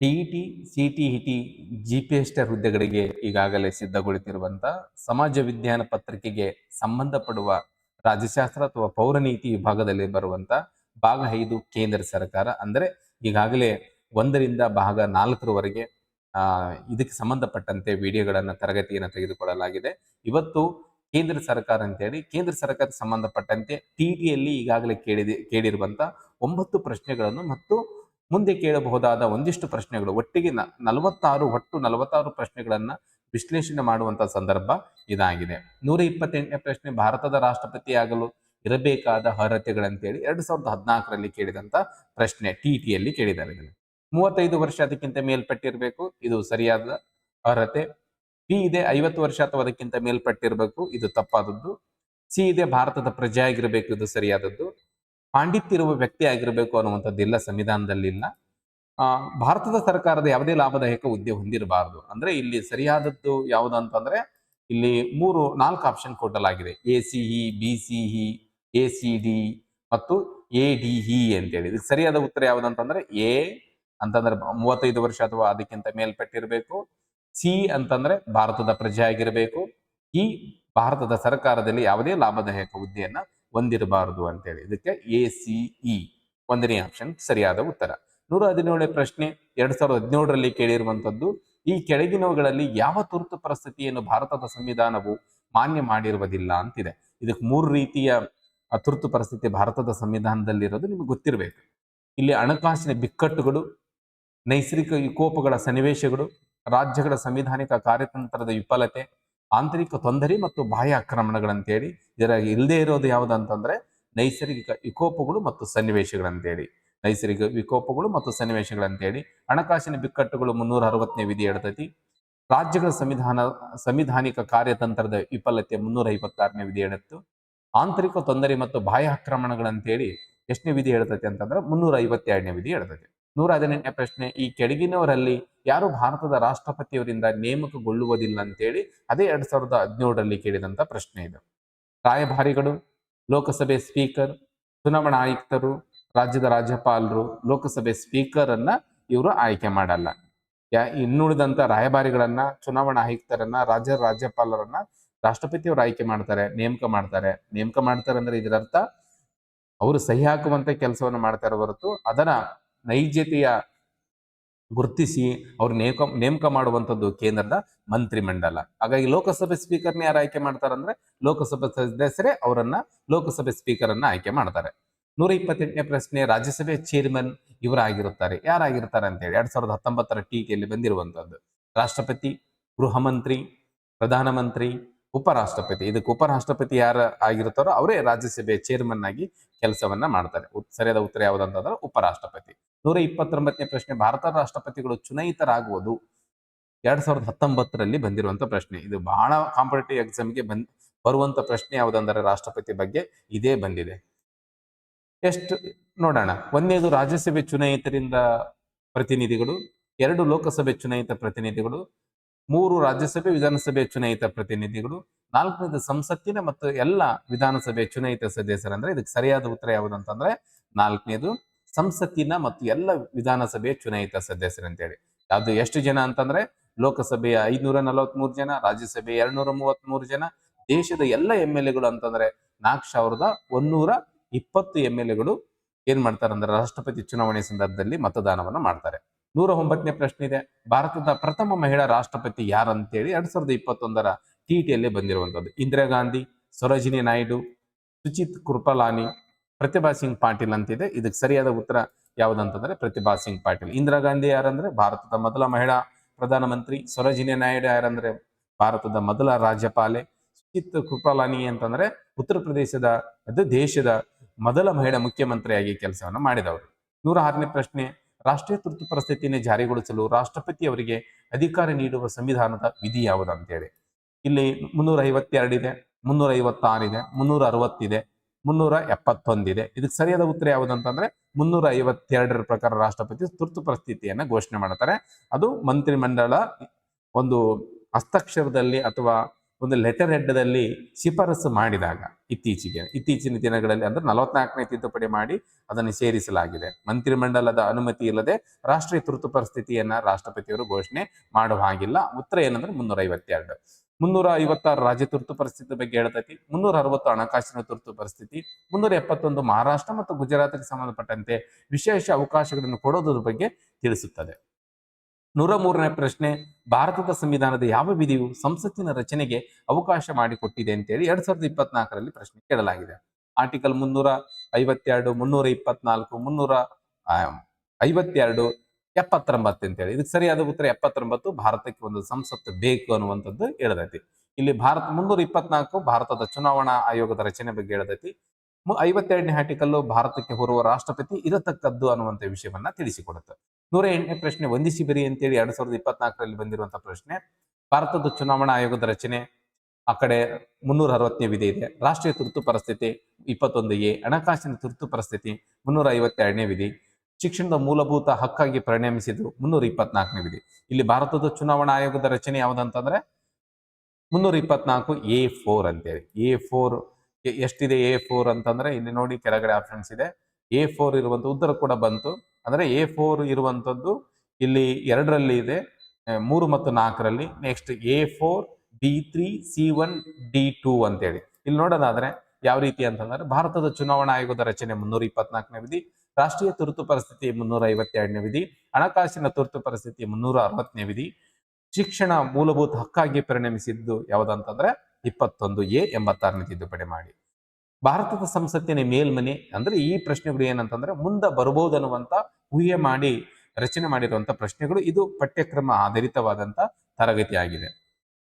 TET CTET ಜಿಪಿಎಸ್ಟರ್ ಹುದ್ದೆಗಳಿಗೆ ಈಗಾಗಲೇ ಸಿದ್ಧಗೊಳ್ಳುತ್ತಿರುವಂತ ಸಮಾಜ ವಿಜ್ಞಾನ ಪತ್ರಿಕೆಗೆ ಸಂಬಂಧಪಡುವ ರಾಜ್ಯಶಾಸ್ತ್ರ ಅಥವಾ ಪೌರನೀತಿ ವಿಭಾಗದಲ್ಲಿ ಬರುವಂತ ಭಾಗ ಐದು ಕೇಂದ್ರ ಸರ್ಕಾರ. ಅಂದರೆ ಈಗಾಗಲೇ ಒಂದರಿಂದ ಭಾಗ ನಾಲ್ಕರವರೆಗೆ ಇದಕ್ಕೆ ಸಂಬಂಧಪಟ್ಟಂತೆ ವಿಡಿಯೋಗಳನ್ನು ತರಗತಿಯನ್ನು ತೆಗೆದುಕೊಳ್ಳಲಾಗಿದೆ. ಇವತ್ತು ಕೇಂದ್ರ ಸರ್ಕಾರ ಅಂತೇಳಿ, ಕೇಂದ್ರ ಸರ್ಕಾರಕ್ಕೆ ಸಂಬಂಧಪಟ್ಟಂತೆ ಟಿಟಿಯಲ್ಲಿ ಈಗಾಗಲೇ ಕೇಳಿದೆ ಕೇಳಿರುವಂತ ಒಂಬತ್ತು ಪ್ರಶ್ನೆಗಳನ್ನು ಮತ್ತು ಮುಂದೆ ಕೇಳಬಹುದಾದ ಒಂದಿಷ್ಟು ಪ್ರಶ್ನೆಗಳು. ಒಟ್ಟಿಗೆ ನಲವತ್ತಾರು ಒಟ್ಟು ನಲವತ್ತಾರು ಪ್ರಶ್ನೆಗಳನ್ನ ವಿಶ್ಲೇಷಣೆ ಮಾಡುವಂತ ಸಂದರ್ಭ ಇದಾಗಿದೆ. ನೂರ ಇಪ್ಪತ್ತೆಂಟನೇ ಪ್ರಶ್ನೆ, ಭಾರತದ ರಾಷ್ಟ್ರಪತಿಯಾಗಲು ಇರಬೇಕಾದ ಅರ್ಹತೆಗಳಂತೇಳಿ ಎರಡು ಸಾವಿರದ ಹದಿನಾಲ್ಕರಲ್ಲಿ ಕೇಳಿದಂತ ಪ್ರಶ್ನೆ ಟಿ ಟಿಯಲ್ಲಿ ಕೇಳಿದ್ದಾರೆ ಇದನ್ನು. ಮೂವತ್ತೈದು ವರ್ಷ ಅದಕ್ಕಿಂತ ಮೇಲ್ಪಟ್ಟಿರಬೇಕು, ಇದು ಸರಿಯಾದ ಅರ್ಹತೆ. ಬಿ ಇದೆ ಐವತ್ತು ವರ್ಷ ಅಥವಾ ಅದಕ್ಕಿಂತ ಮೇಲ್ಪಟ್ಟಿರಬೇಕು, ಇದು ತಪ್ಪಾದದ್ದು. ಸಿ ಇದೆ ಭಾರತದ ಪ್ರಜೆ ಆಗಿರಬೇಕು ಇದು ಸರಿಯಾದದ್ದು. ಪಾಂಡಿತ್ಯ ಇರುವ ವ್ಯಕ್ತಿ ಆಗಿರಬೇಕು ಅನ್ನುವಂಥದ್ದಿಲ್ಲ ಸಂವಿಧಾನದಲ್ಲಿ ಇಲ್ಲ ಭಾರತದ ಸರ್ಕಾರದ ಯಾವುದೇ ಲಾಭದಾಯಕ ಹುದ್ದೆ ಹೊಂದಿರಬಾರದು. ಅಂದ್ರೆ ಇಲ್ಲಿ ಸರಿಯಾದದ್ದು ಯಾವುದು ಅಂತಂದ್ರೆ ಇಲ್ಲಿ ಮೂರು, ನಾಲ್ಕು ಆಪ್ಷನ್ ಕೊಡಲಾಗಿದೆ. A C E B C E A, C, D ಮತ್ತು ಎ, ಡಿ, ಇ ಅಂತೇಳಿ. ಇದಕ್ಕೆ ಸರಿಯಾದ ಉತ್ತರ ಯಾವುದಂತಂದ್ರೆ, ಎ ಅಂತಂದ್ರೆ ಮೂವತ್ತೈದು ವರ್ಷ ಅಥವಾ ಅದಕ್ಕಿಂತ ಮೇಲ್ಪಟ್ಟಿರಬೇಕು. ಸಿ ಅಂತಂದ್ರೆ ಭಾರತದ ಪ್ರಜೆ ಆಗಿರಬೇಕು ಈ ಭಾರತದ ಸರ್ಕಾರದಲ್ಲಿ ಯಾವುದೇ ಲಾಭದಾಯಕ ಹುದ್ದೆಯನ್ನ ಹೊಂದಿರಬಾರದು ಅಂತೇಳಿ. ಇದಕ್ಕೆ ಎ ಸಿ ಇ ಒಂದನೇ ಆಪ್ಷನ್ ಸರಿಯಾದ ಉತ್ತರ. ನೂರ ಹದಿನೇಳನೇ ಪ್ರಶ್ನೆ, ಎರಡ್ ಸಾವಿರದ ಹದಿನೇಳರಲ್ಲಿ ಕೇಳಿರುವಂತದ್ದು, ಈ ಕೆಳಗಿನವುಗಳಲ್ಲಿ ಯಾವ ತುರ್ತು ಪರಿಸ್ಥಿತಿಯನ್ನು ಭಾರತದ ಸಂವಿಧಾನವು ಮಾನ್ಯ ಮಾಡಿರುವುದಿಲ್ಲ ಅಂತಿದೆ. ಇದಕ್ಕೆ ಮೂರು ರೀತಿಯ ತುರ್ತು ಪರಿಸ್ಥಿತಿ ಭಾರತದ ಸಂವಿಧಾನದಲ್ಲಿರೋದು ನಿಮಗೆ ಗೊತ್ತಿರಬೇಕು. ಇಲ್ಲಿ ಹಣಕಾಸಿನ ಬಿಕ್ಕಟ್ಟುಗಳು, ನೈಸರ್ಗಿಕ ವಿಕೋಪಗಳ ಸನ್ನಿವೇಶಗಳು, ರಾಜ್ಯಗಳ ಸಂವಿಧಾನಿಕ ಕಾರ್ಯತಂತ್ರದ ವಿಫಲತೆ ಆಂತರಿಕ ತೊಂದರೆ ಮತ್ತು ಬಾಹ್ಯ ಆಕ್ರಮಣಗಳಂತೇಳಿ, ಇದರ ಇಲ್ಲದೆ ಇರೋದು ಯಾವುದಂತಂದ್ರೆ, ನೈಸರ್ಗಿಕ ವಿಕೋಪಗಳು ಮತ್ತು ಸನ್ನಿವೇಶಗಳಂತೇಳಿ. ನೈಸರ್ಗಿಕ ವಿಕೋಪಗಳು ಮತ್ತು ಸನ್ನಿವೇಶಗಳಂತೇಳಿ. ಹಣಕಾಸಿನ ಬಿಕ್ಕಟ್ಟುಗಳು ಮುನ್ನೂರ ಅರವತ್ತನೇ ವಿಧಿ ಹೇಳ್ತೈತಿ. ರಾಜ್ಯಗಳ ಸಂವಿಧಾನ, ಸಂವಿಧಾನಿಕ ಕಾರ್ಯತಂತ್ರದ ವಿಫಲತೆ ಮುನ್ನೂರ ಐವತ್ತಾರನೇ ವಿಧಿ ಹೇಳುತ್ತು. ಆಂತರಿಕ ತೊಂದರೆ ಮತ್ತು ಬಾಹ್ಯ ಆಕ್ರಮಣಗಳಂತೇಳಿ ಎಷ್ಟನೇ ವಿಧಿ ಹೇಳ್ತೈತೆ ಅಂತಂದ್ರೆ, ಮುನ್ನೂರ ಐವತ್ತೆರಡನೇ ವಿಧಿ ಹೇಳ್ತೈತೆ. ನೂರ ಹದಿನೆಂಟನೇ ಪ್ರಶ್ನೆ, ಈ ಕೆಳಗಿನವರಲ್ಲಿ ಯಾರು ಭಾರತದ ರಾಷ್ಟ್ರಪತಿಯವರಿಂದ ನೇಮಕಗೊಳ್ಳುವುದಿಲ್ಲ ಅಂತೇಳಿ ಅದೇ ಎರಡ್ ಸಾವಿರದ ಹದಿನೇಳರಲ್ಲಿ ಕೇಳಿದಂತ ಪ್ರಶ್ನೆ ಇದು. ರಾಯಭಾರಿಗಳು, ಲೋಕಸಭೆ ಸ್ಪೀಕರ್, ಚುನಾವಣಾ ಆಯುಕ್ತರು, ರಾಜ್ಯದ ರಾಜ್ಯಪಾಲರು, ಲೋಕಸಭೆ ಸ್ಪೀಕರ್ ಅನ್ನ ಇವರು ಆಯ್ಕೆ ಮಾಡಲ್ಲ. ಯಾ, ಇನ್ನುಳಿದಂತ ರಾಯಭಾರಿಗಳನ್ನ, ಚುನಾವಣಾ ಆಯುಕ್ತರನ್ನ ರಾಜ್ಯ ರಾಜ್ಯಪಾಲರನ್ನ ರಾಷ್ಟ್ರಪತಿಯವರು ಆಯ್ಕೆ ಮಾಡ್ತಾರೆ, ನೇಮಕ ಮಾಡ್ತಾರೆ. ನೇಮಕ ಮಾಡ್ತಾರೆ ಅಂದ್ರೆ ಇದರ ಅರ್ಥ ಅವರು ಸಹಿ ಹಾಕುವಂತ ಕೆಲಸವನ್ನು ಮಾಡ್ತಾರೆ ಹೊರತು ಅದರ ನೈಜತೆಯ ಗುರುತಿಸಿ ಅವ್ರು ನೇಮಕ ನೇಮಕ ಮಾಡುವಂಥದ್ದು ಕೇಂದ್ರದ ಮಂತ್ರಿಮಂಡಲ. ಹಾಗಾಗಿ ಲೋಕಸಭೆ ಸ್ಪೀಕರ್ನ ಯಾರು ಆಯ್ಕೆ ಮಾಡ್ತಾರಂದ್ರೆ ಲೋಕಸಭೆ ಸದಸ್ಯರೇ ಅವರನ್ನ ಲೋಕಸಭೆ ಸ್ಪೀಕರ್ ಅನ್ನ ಆಯ್ಕೆ ಮಾಡ್ತಾರೆ. ನೂರ ಇಪ್ಪತ್ತೆಂಟನೇ ಪ್ರಶ್ನೆ, ರಾಜ್ಯಸಭೆ ಚೇರ್ಮನ್ ಇವರಾಗಿರುತ್ತಾರೆ. ಯಾರಾಗಿರ್ತಾರೆ ಅಂತೇಳಿ ಎರಡ್ ಸಾವಿರದ ಹತ್ತೊಂಬತ್ತರ ಟೀಕೆಯಲ್ಲಿ ಬಂದಿರುವಂತದ್ದು ರಾಷ್ಟ್ರಪತಿ, ಗೃಹ ಮಂತ್ರಿ ಪ್ರಧಾನಮಂತ್ರಿ ಉಪರಾಷ್ಟ್ರಪತಿ. ಇದಕ್ಕೆ ಉಪರಾಷ್ಟ್ರಪತಿ ಯಾರು ಆಗಿರ್ತಾರೋ ಅವರೇ ರಾಜ್ಯಸಭೆ ಚೇರ್ಮನ್ ಆಗಿ ಕೆಲಸವನ್ನ ಮಾಡ್ತಾರೆ. ಸರಿಯಾದ ಉತ್ತರ ಯಾವುದಂತಂದ್ರೆ ಉಪರಾಷ್ಟ್ರಪತಿ. ನೂರ ಇಪ್ಪತ್ತೊಂಬತ್ತನೇ ಪ್ರಶ್ನೆ ಭಾರತದ ರಾಷ್ಟ್ರಪತಿಗಳು ಚುನಾಯಿತರಾಗುವುದು ಎರಡ್ ಸಾವಿರದ ಹತ್ತೊಂಬತ್ತರಲ್ಲಿ ಬಂದಿರುವಂತ ಪ್ರಶ್ನೆ. ಇದು ಬಹಳ ಕಾಂಪಿಟೇಟಿವ್ ಎಕ್ಸಾಮ್ಗೆ ಬಂದ್, ಬರುವಂತ ಪ್ರಶ್ನೆ ಯಾವುದಂದ್ರೆ ರಾಷ್ಟ್ರಪತಿ ಬಗ್ಗೆ ಇದೇ ಬಂದಿದೆ. ಎಷ್ಟು ನೋಡೋಣ. ಒಂದೇದು ರಾಜ್ಯಸಭೆ ಚುನಾಯಿತರಿಂದ ಪ್ರತಿನಿಧಿಗಳು, ಎರಡು ಲೋಕಸಭೆ ಚುನಾಯಿತ ಪ್ರತಿನಿಧಿಗಳು ಮೂರು ರಾಜ್ಯಸಭೆ, ವಿಧಾನಸಭೆ ಚುನಾಯಿತ ಪ್ರತಿನಿಧಿಗಳು, ನಾಲ್ಕನೇದು ಸಂಸತ್ತಿನ ಮತ್ತು ಎಲ್ಲ ವಿಧಾನಸಭೆ ಚುನಾಯಿತ ಸದಸ್ಯರಂದ್ರೆ ಇದಕ್ಕೆ ಸರಿಯಾದ ಉತ್ತರ ಯಾವುದು ಅಂತಂದ್ರೆ ನಾಲ್ಕನೇದು ಸಂಸತ್ತಿನ ಮತ್ತು ಎಲ್ಲ ವಿಧಾನಸಭೆ ಚುನಾಯಿತ ಸದಸ್ಯರು ಸದಸ್ಯರಂತೇಳಿ. ಅದು ಎಷ್ಟು ಜನ ಅಂತಂದ್ರೆ ಲೋಕಸಭೆಯ ಐದ್ನೂರ ನಲವತ್ಮೂರು ಜನ, ರಾಜ್ಯಸಭೆ ಎರಡ್ನೂರ ಮೂವತ್ಮೂರು ಜನ, ದೇಶದ ಎಲ್ಲ ಎಂ ಎಲ್ ಎಗಳು ಅಂತಂದ್ರೆ ನಾಲ್ಕು ಸಾವಿರದ ಒಂದೂರ ಇಪ್ಪತ್ತು ಎಂ ಎಲ್ ಎಗಳು ಏನ್ ಮಾಡ್ತಾರೆ ಅಂದ್ರೆ ರಾಷ್ಟ್ರಪತಿ ಚುನಾವಣೆ ಸಂದರ್ಭದಲ್ಲಿ ಮತದಾನವನ್ನು ಮಾಡ್ತಾರೆ. ನೂರ ಒಂಬತ್ತನೇ ಪ್ರಶ್ನೆ ಇದೆ. ಭಾರತದ ಪ್ರಥಮ ಮಹಿಳಾ ರಾಷ್ಟ್ರಪತಿ ಯಾರಂತೇಳಿ ಎರಡ್ ಸಾವಿರದ ಇಪ್ಪತ್ತೊಂದರ ಟಿಟಿಯಲ್ಲಿ ಬಂದಿರುವಂತದ್ದು ಇಂದಿರಾ ಗಾಂಧಿ, ಸರೋಜಿನಿ ನಾಯ್ಡು, ಸುಚಿತ್ ಕೃಪಲಾನಿ ಪ್ರತಿಭಾ ಸಿಂಗ್ ಪಾಟೀಲ್ ಅಂತಿದೆ. ಇದಕ್ಕೆ ಸರಿಯಾದ ಉತ್ತರ ಯಾವುದಂತಂದ್ರೆ ಪ್ರತಿಭಾ ಸಿಂಗ್ ಪಾಟೀಲ್. ಇಂದಿರಾ ಗಾಂಧಿ ಯಾರಂದ್ರೆ ಭಾರತದ ಮೊದಲ ಮಹಿಳಾ ಪ್ರಧಾನಮಂತ್ರಿ, ಸರೋಜಿನಿ ನಾಯ್ಡು ಯಾರಂದ್ರೆ ಭಾರತದ ಮೊದಲ ರಾಜ್ಯಪಾಲೆ, ಸುಚಿತ್ ಕೃಪಲಾನಿ ಅಂತಂದ್ರೆ ಉತ್ತರ ಪ್ರದೇಶದ, ಅದು ದೇಶದ ಮೊದಲ ಮಹಿಳಾ ಮುಖ್ಯಮಂತ್ರಿಯಾಗಿ ಕೆಲಸವನ್ನು ಮಾಡಿದವರು. ನೂರ ಆರನೇ ಪ್ರಶ್ನೆ ರಾಷ್ಟ್ರೀಯ ತುರ್ತು ಪರಿಸ್ಥಿತಿಯನ್ನು ಜಾರಿಗೊಳಿಸಲು ರಾಷ್ಟ್ರಪತಿ ಅವರಿಗೆ ಅಧಿಕಾರ ನೀಡುವ ಸಂವಿಧಾನದ ವಿಧಿ ಯಾವುದು ಅಂತೇಳಿ ಇಲ್ಲಿ ಮುನ್ನೂರ ಐವತ್ತೆರಡಿದೆ ಮುನ್ನೂರ ಐವತ್ತಾರಿದೆ ಮುನ್ನೂರ ಅರವತ್ತಿದೆ ಮುನ್ನೂರ ಎಪ್ಪತ್ತೊಂದಿದೆ ಇದಕ್ಕೆ ಸರಿಯಾದ ಉತ್ತರ ಯಾವುದಂತಂದ್ರೆ ಮುನ್ನೂರ ಐವತ್ತೆರಡರ ಪ್ರಕಾರ ರಾಷ್ಟ್ರಪತಿ ತುರ್ತು ಪರಿಸ್ಥಿತಿಯನ್ನು ಘೋಷಣೆ ಮಾಡ್ತಾರೆ. ಅದು ಮಂತ್ರಿಮಂಡಲ ಒಂದು ಹಸ್ತಕ್ಷರದಲ್ಲಿ ಅಥವಾ ಒಂದು ಲೆಟರ್ ಹೆಡ್ದಲ್ಲಿ ಶಿಫಾರಸು ಮಾಡಿದಾಗ ಇತ್ತೀಚೆಗೆ, ಇತ್ತೀಚಿನ ದಿನಗಳಲ್ಲಿ ಅಂದ್ರೆ ನಲವತ್ನಾಲ್ಕನೇ ತಿದ್ದುಪಡಿ ಮಾಡಿ ಅದನ್ನು ಸೇರಿಸಲಾಗಿದೆ. ಮಂತ್ರಿಮಂಡಲದ ಅನುಮತಿ ಇಲ್ಲದೆ ರಾಷ್ಟ್ರೀಯ ತುರ್ತು ಪರಿಸ್ಥಿತಿಯನ್ನ ರಾಷ್ಟ್ರಪತಿಯವರು ಘೋಷಣೆ ಮಾಡುವ ಹಾಗಿಲ್ಲ. ಉತ್ತರ ಏನಂದ್ರೆ ಮುನ್ನೂರ ಐವತ್ತೆರಡು ಮುನ್ನೂರ ಐವತ್ತಾರು ರಾಜ್ಯ ತುರ್ತು ಪರಿಸ್ಥಿತಿ ಬಗ್ಗೆ ಹೇಳ್ತೈತಿ ಮುನ್ನೂರ ಅರವತ್ತು ಹಣಕಾಸಿನ ತುರ್ತು ಪರಿಸ್ಥಿತಿ ಮುನ್ನೂರ ಎಪ್ಪತ್ತೊಂದು ಮಹಾರಾಷ್ಟ್ರ ಮತ್ತು ಗುಜರಾತ್ಗೆ ಸಂಬಂಧಪಟ್ಟಂತೆ ವಿಶೇಷ ಅವಕಾಶಗಳನ್ನು ಕೊಡೋದ್ರ ಬಗ್ಗೆ ತಿಳಿಸುತ್ತದೆ. ನೂರ ಮೂರನೇ ಪ್ರಶ್ನೆ, ಭಾರತದ ಸಂವಿಧಾನದ ಯಾವ ವಿಧಿಯು ಸಂಸತ್ತಿನ ರಚನೆಗೆ ಅವಕಾಶ ಮಾಡಿಕೊಟ್ಟಿದೆ ಅಂತೇಳಿ ಎರಡ್ ಸಾವಿರದ ಇಪ್ಪತ್ನಾಲ್ಕರಲ್ಲಿ ಪ್ರಶ್ನೆ ಕೇಳಲಾಗಿದೆ. ಆರ್ಟಿಕಲ್ ಮುನ್ನೂರ ಐವತ್ತೆರಡು, ಮುನ್ನೂರ ಇಪ್ಪತ್ನಾಲ್ಕು, ಮುನ್ನೂರ ಐವತ್ತೆರಡು, ಎಪ್ಪತ್ತೊಂಬತ್ತು ಅಂತೇಳಿ. ಇದಕ್ಕೆ ಸರಿಯಾದ ಉತ್ತರ ಎಪ್ಪತ್ತೊಂಬತ್ತು, ಭಾರತಕ್ಕೆ ಒಂದು ಸಂಸತ್ತು ಬೇಕು ಅನ್ನುವಂಥದ್ದು ಹೇಳದೈತಿ. ಇಲ್ಲಿ ಭಾರತ ಮುನ್ನೂರ ಇಪ್ಪತ್ನಾಲ್ಕು, ಭಾರತದ ಚುನಾವಣಾ ಆಯೋಗದ ರಚನೆ ಬಗ್ಗೆ ಹೇಳದೈತಿ. ಐವತ್ತೆರಡನೇ ಆರ್ಟಿಕಲ್ಲು ಭಾರತಕ್ಕೆ ಹೊರುವ ರಾಷ್ಟ್ರಪತಿ ಇರತಕ್ಕದ್ದು ಅನ್ನುವಂಥ ವಿಷಯವನ್ನ ತಿಳಿಸಿಕೊಡುತ್ತೆ. ನೂರ ಎಂಟನೇ ಪ್ರಶ್ನೆ, ವಂದಿಸಿ ಬರಿ ಅಂತೇಳಿ ಎರಡ್ ಸಾವಿರದ ಇಪ್ಪತ್ನಾಲ್ಕರಲ್ಲಿ ಬಂದಿರುವಂತಹ ಪ್ರಶ್ನೆ, ಭಾರತದ ಚುನಾವಣಾ ಆಯೋಗದ ರಚನೆ, ಆ ಕಡೆ ಮುನ್ನೂರ ಅರವತ್ತನೇ ವಿಧಿ ಇದೆ. ರಾಷ್ಟ್ರೀಯ ತುರ್ತು ಪರಿಸ್ಥಿತಿ, ಇಪ್ಪತ್ತೊಂದು ಎ, ಹಣಕಾಸಿನ ತುರ್ತು ಪರಿಸ್ಥಿತಿ, ಮುನ್ನೂರ ಐವತ್ತೆರಡನೇ ವಿಧಿ. ಶಿಕ್ಷಣದ ಮೂಲಭೂತ ಹಕ್ಕಾಗಿ ಪರಿಣಮಿಸಿದ್ದು ಮುನ್ನೂರ ಇಪ್ಪತ್ನಾಲ್ಕನೇ ವಿಧಿ. ಇಲ್ಲಿ ಭಾರತದ ಚುನಾವಣಾ ಆಯೋಗದ ರಚನೆ ಯಾವ್ದಂತಂದ್ರೆ ಮುನ್ನೂರ ಇಪ್ಪತ್ನಾಲ್ಕು ಎ ಫೋರ್ ಅಂತೇಳಿ. ಎ ಫೋರ್ ಎಷ್ಟಿದೆ ಎ ಫೋರ್ ಅಂತಂದ್ರೆ ಇಲ್ಲಿ ನೋಡಿ ಕೆಳಗಡೆ ಆಪ್ಷನ್ಸ್ ಇದೆ. ಎ ಫೋರ್ ಇರುವಂತ ಉತ್ತರ ಕೂಡ ಬಂತು. ಅಂದ್ರೆ ಎ ಫೋರ್ ಇರುವಂತದ್ದು ಇಲ್ಲಿ ಎರಡರಲ್ಲಿ ಇದೆ. ಮೂರು ಮತ್ತು ನಾಲ್ಕರಲ್ಲಿ next A four B three C one D two ಅಂತೇಳಿ. ಇಲ್ಲಿ ನೋಡೋದಾದ್ರೆ ಯಾವ ರೀತಿ ಅಂತಂದ್ರೆ ಭಾರತದ ಚುನಾವಣಾ ಆಯೋಗದ ರಚನೆ ಮುನ್ನೂರ ಇಪ್ಪತ್ನಾಲ್ಕನೇ ವಿಧಿ, ರಾಷ್ಟ್ರೀಯ ತುರ್ತು ಪರಿಸ್ಥಿತಿ ಮುನ್ನೂರ ಐವತ್ತೆರಡನೇ ವಿಧಿ, ಹಣಕಾಸಿನ ತುರ್ತು ಪರಿಸ್ಥಿತಿ ಮುನ್ನೂರ ಅರವತ್ತನೇ ವಿಧಿ, ಶಿಕ್ಷಣ ಮೂಲಭೂತ ಹಕ್ಕಾಗಿ ಪರಿಣಮಿಸಿದ್ದು ಯಾವುದಂತಂದ್ರೆ ಇಪ್ಪತ್ತೊಂದು ಎ ಎಂಬತ್ತಾರನೇ ತಿದ್ದುಪಡಿ ಮಾಡಿ. ಭಾರತದ ಸಂಸತ್ತಿನ ಮೇಲ್ಮನೆ ಅಂದ್ರೆ ಈ ಪ್ರಶ್ನೆಗಳು ಏನಂತಂದ್ರೆ ಮುಂದೆ ಬರಬಹುದು ಅನ್ನುವಂತ ಊಹೆ ಮಾಡಿ, ರಚನೆ ಮಾಡಿರುವಂತ ಪ್ರಶ್ನೆಗಳು ಇದು ಪಠ್ಯಕ್ರಮ ಆಧಾರಿತವಾದಂತ ತರಗತಿ ಆಗಿದೆ.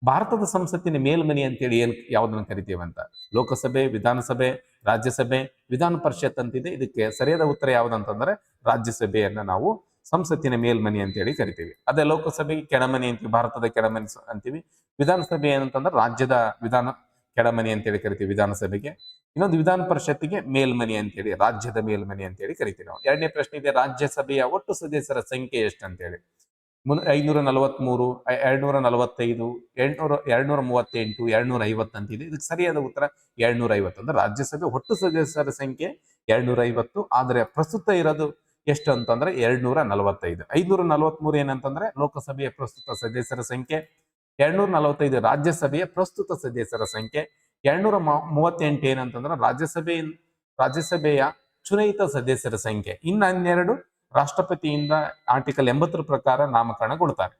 ಭಾರತದ ಸಂಸತ್ತಿನ ಮೇಲ್ಮನೆ ಅಂತೇಳಿ ಏನ್ ಯಾವುದನ್ನು ಕರಿತೀವಂತ ಲೋಕಸಭೆ, ವಿಧಾನಸಭೆ, ರಾಜ್ಯಸಭೆ, ವಿಧಾನ ಪರಿಷತ್ ಅಂತಿದೆ. ಇದಕ್ಕೆ ಸರಿಯಾದ ಉತ್ತರ ಯಾವ್ದಂತಂದ್ರೆ ರಾಜ್ಯಸಭೆಯನ್ನ ನಾವು ಸಂಸತ್ತಿನ ಮೇಲ್ಮನೆ ಅಂತೇಳಿ ಕರಿತೀವಿ. ಅದೇ ಲೋಕಸಭೆಗೆ ಕೆಳಮನೆ ಅಂತೀವಿ, ಭಾರತದ ಕೆಳಮನೆ ಅಂತೀವಿ. ವಿಧಾನಸಭೆ ಏನಂತಂದ್ರೆ ರಾಜ್ಯದ ವಿಧಾನ ಕೆಳಮನೆ ಅಂತೇಳಿ ಕರಿತೀವಿ ವಿಧಾನಸಭೆಗೆ. ಇನ್ನೊಂದು ವಿಧಾನ ಪರಿಷತ್ತಿಗೆ ಮೇಲ್ಮನೆ ಅಂತೇಳಿ, ರಾಜ್ಯದ ಮೇಲ್ಮನೆ ಅಂತೇಳಿ ಕರಿತೀವಿ ನಾವು. ಎರಡನೇ ಪ್ರಶ್ನೆ ಇದೆ, ರಾಜ್ಯಸಭೆಯ ಒಟ್ಟು ಸದಸ್ಯರ ಸಂಖ್ಯೆ ಎಷ್ಟು ಅಂತೇಳಿ ಮುನ್ ಐನೂರ ನಲವತ್ಮೂರು ಎರಡ್ನೂರ ನಲವತ್ತೈದು ಎಂಟ್ನೂರ ಎರಡ್ನೂರ ಮೂವತ್ತೆಂಟು ಎರಡ್ನೂರ ಐವತ್ತು ಅಂತಿದೆ. ಇದಕ್ಕೆ ಸರಿಯಾದ ಉತ್ತರ ಎರಡ್ನೂರ ಐವತ್ತು ಅಂದ್ರೆ ರಾಜ್ಯಸಭೆ ಒಟ್ಟು ಸದಸ್ಯರ ಸಂಖ್ಯೆ ಎರಡ್ನೂರ ಐವತ್ತು ಆದರೆ ಪ್ರಸ್ತುತ ಇರೋದು ಎಷ್ಟು ಅಂತಂದ್ರೆ ಎರಡ್ನೂರ ನಲವತ್ತೈದು ಐದ್ನೂರ ನಲವತ್ಮೂರು ಏನಂತಂದ್ರೆ ಲೋಕಸಭೆಯ ಪ್ರಸ್ತುತ ಸದಸ್ಯರ ಸಂಖ್ಯೆ ಎರಡ್ನೂರ ನಲವತ್ತೈದು ರಾಜ್ಯಸಭೆಯ ಪ್ರಸ್ತುತ ಸದಸ್ಯರ ಸಂಖ್ಯೆ ಎರಡ್ನೂರ ಮೂವತ್ತೆಂಟು ಏನಂತಂದ್ರೆ ರಾಜ್ಯಸಭೆ ರಾಜ್ಯಸಭೆಯ ಚುನಾಯಿತ ಸದಸ್ಯರ ಸಂಖ್ಯೆ. ಇನ್ನು ಹನ್ನೆರಡು ರಾಷ್ಟ್ರಪತಿಯಿಂದ ಆರ್ಟಿಕಲ್ ಎಂಬತ್ತರ ಪ್ರಕಾರ ನಾಮಕರಣಗೊಳ್ತಾರೆ.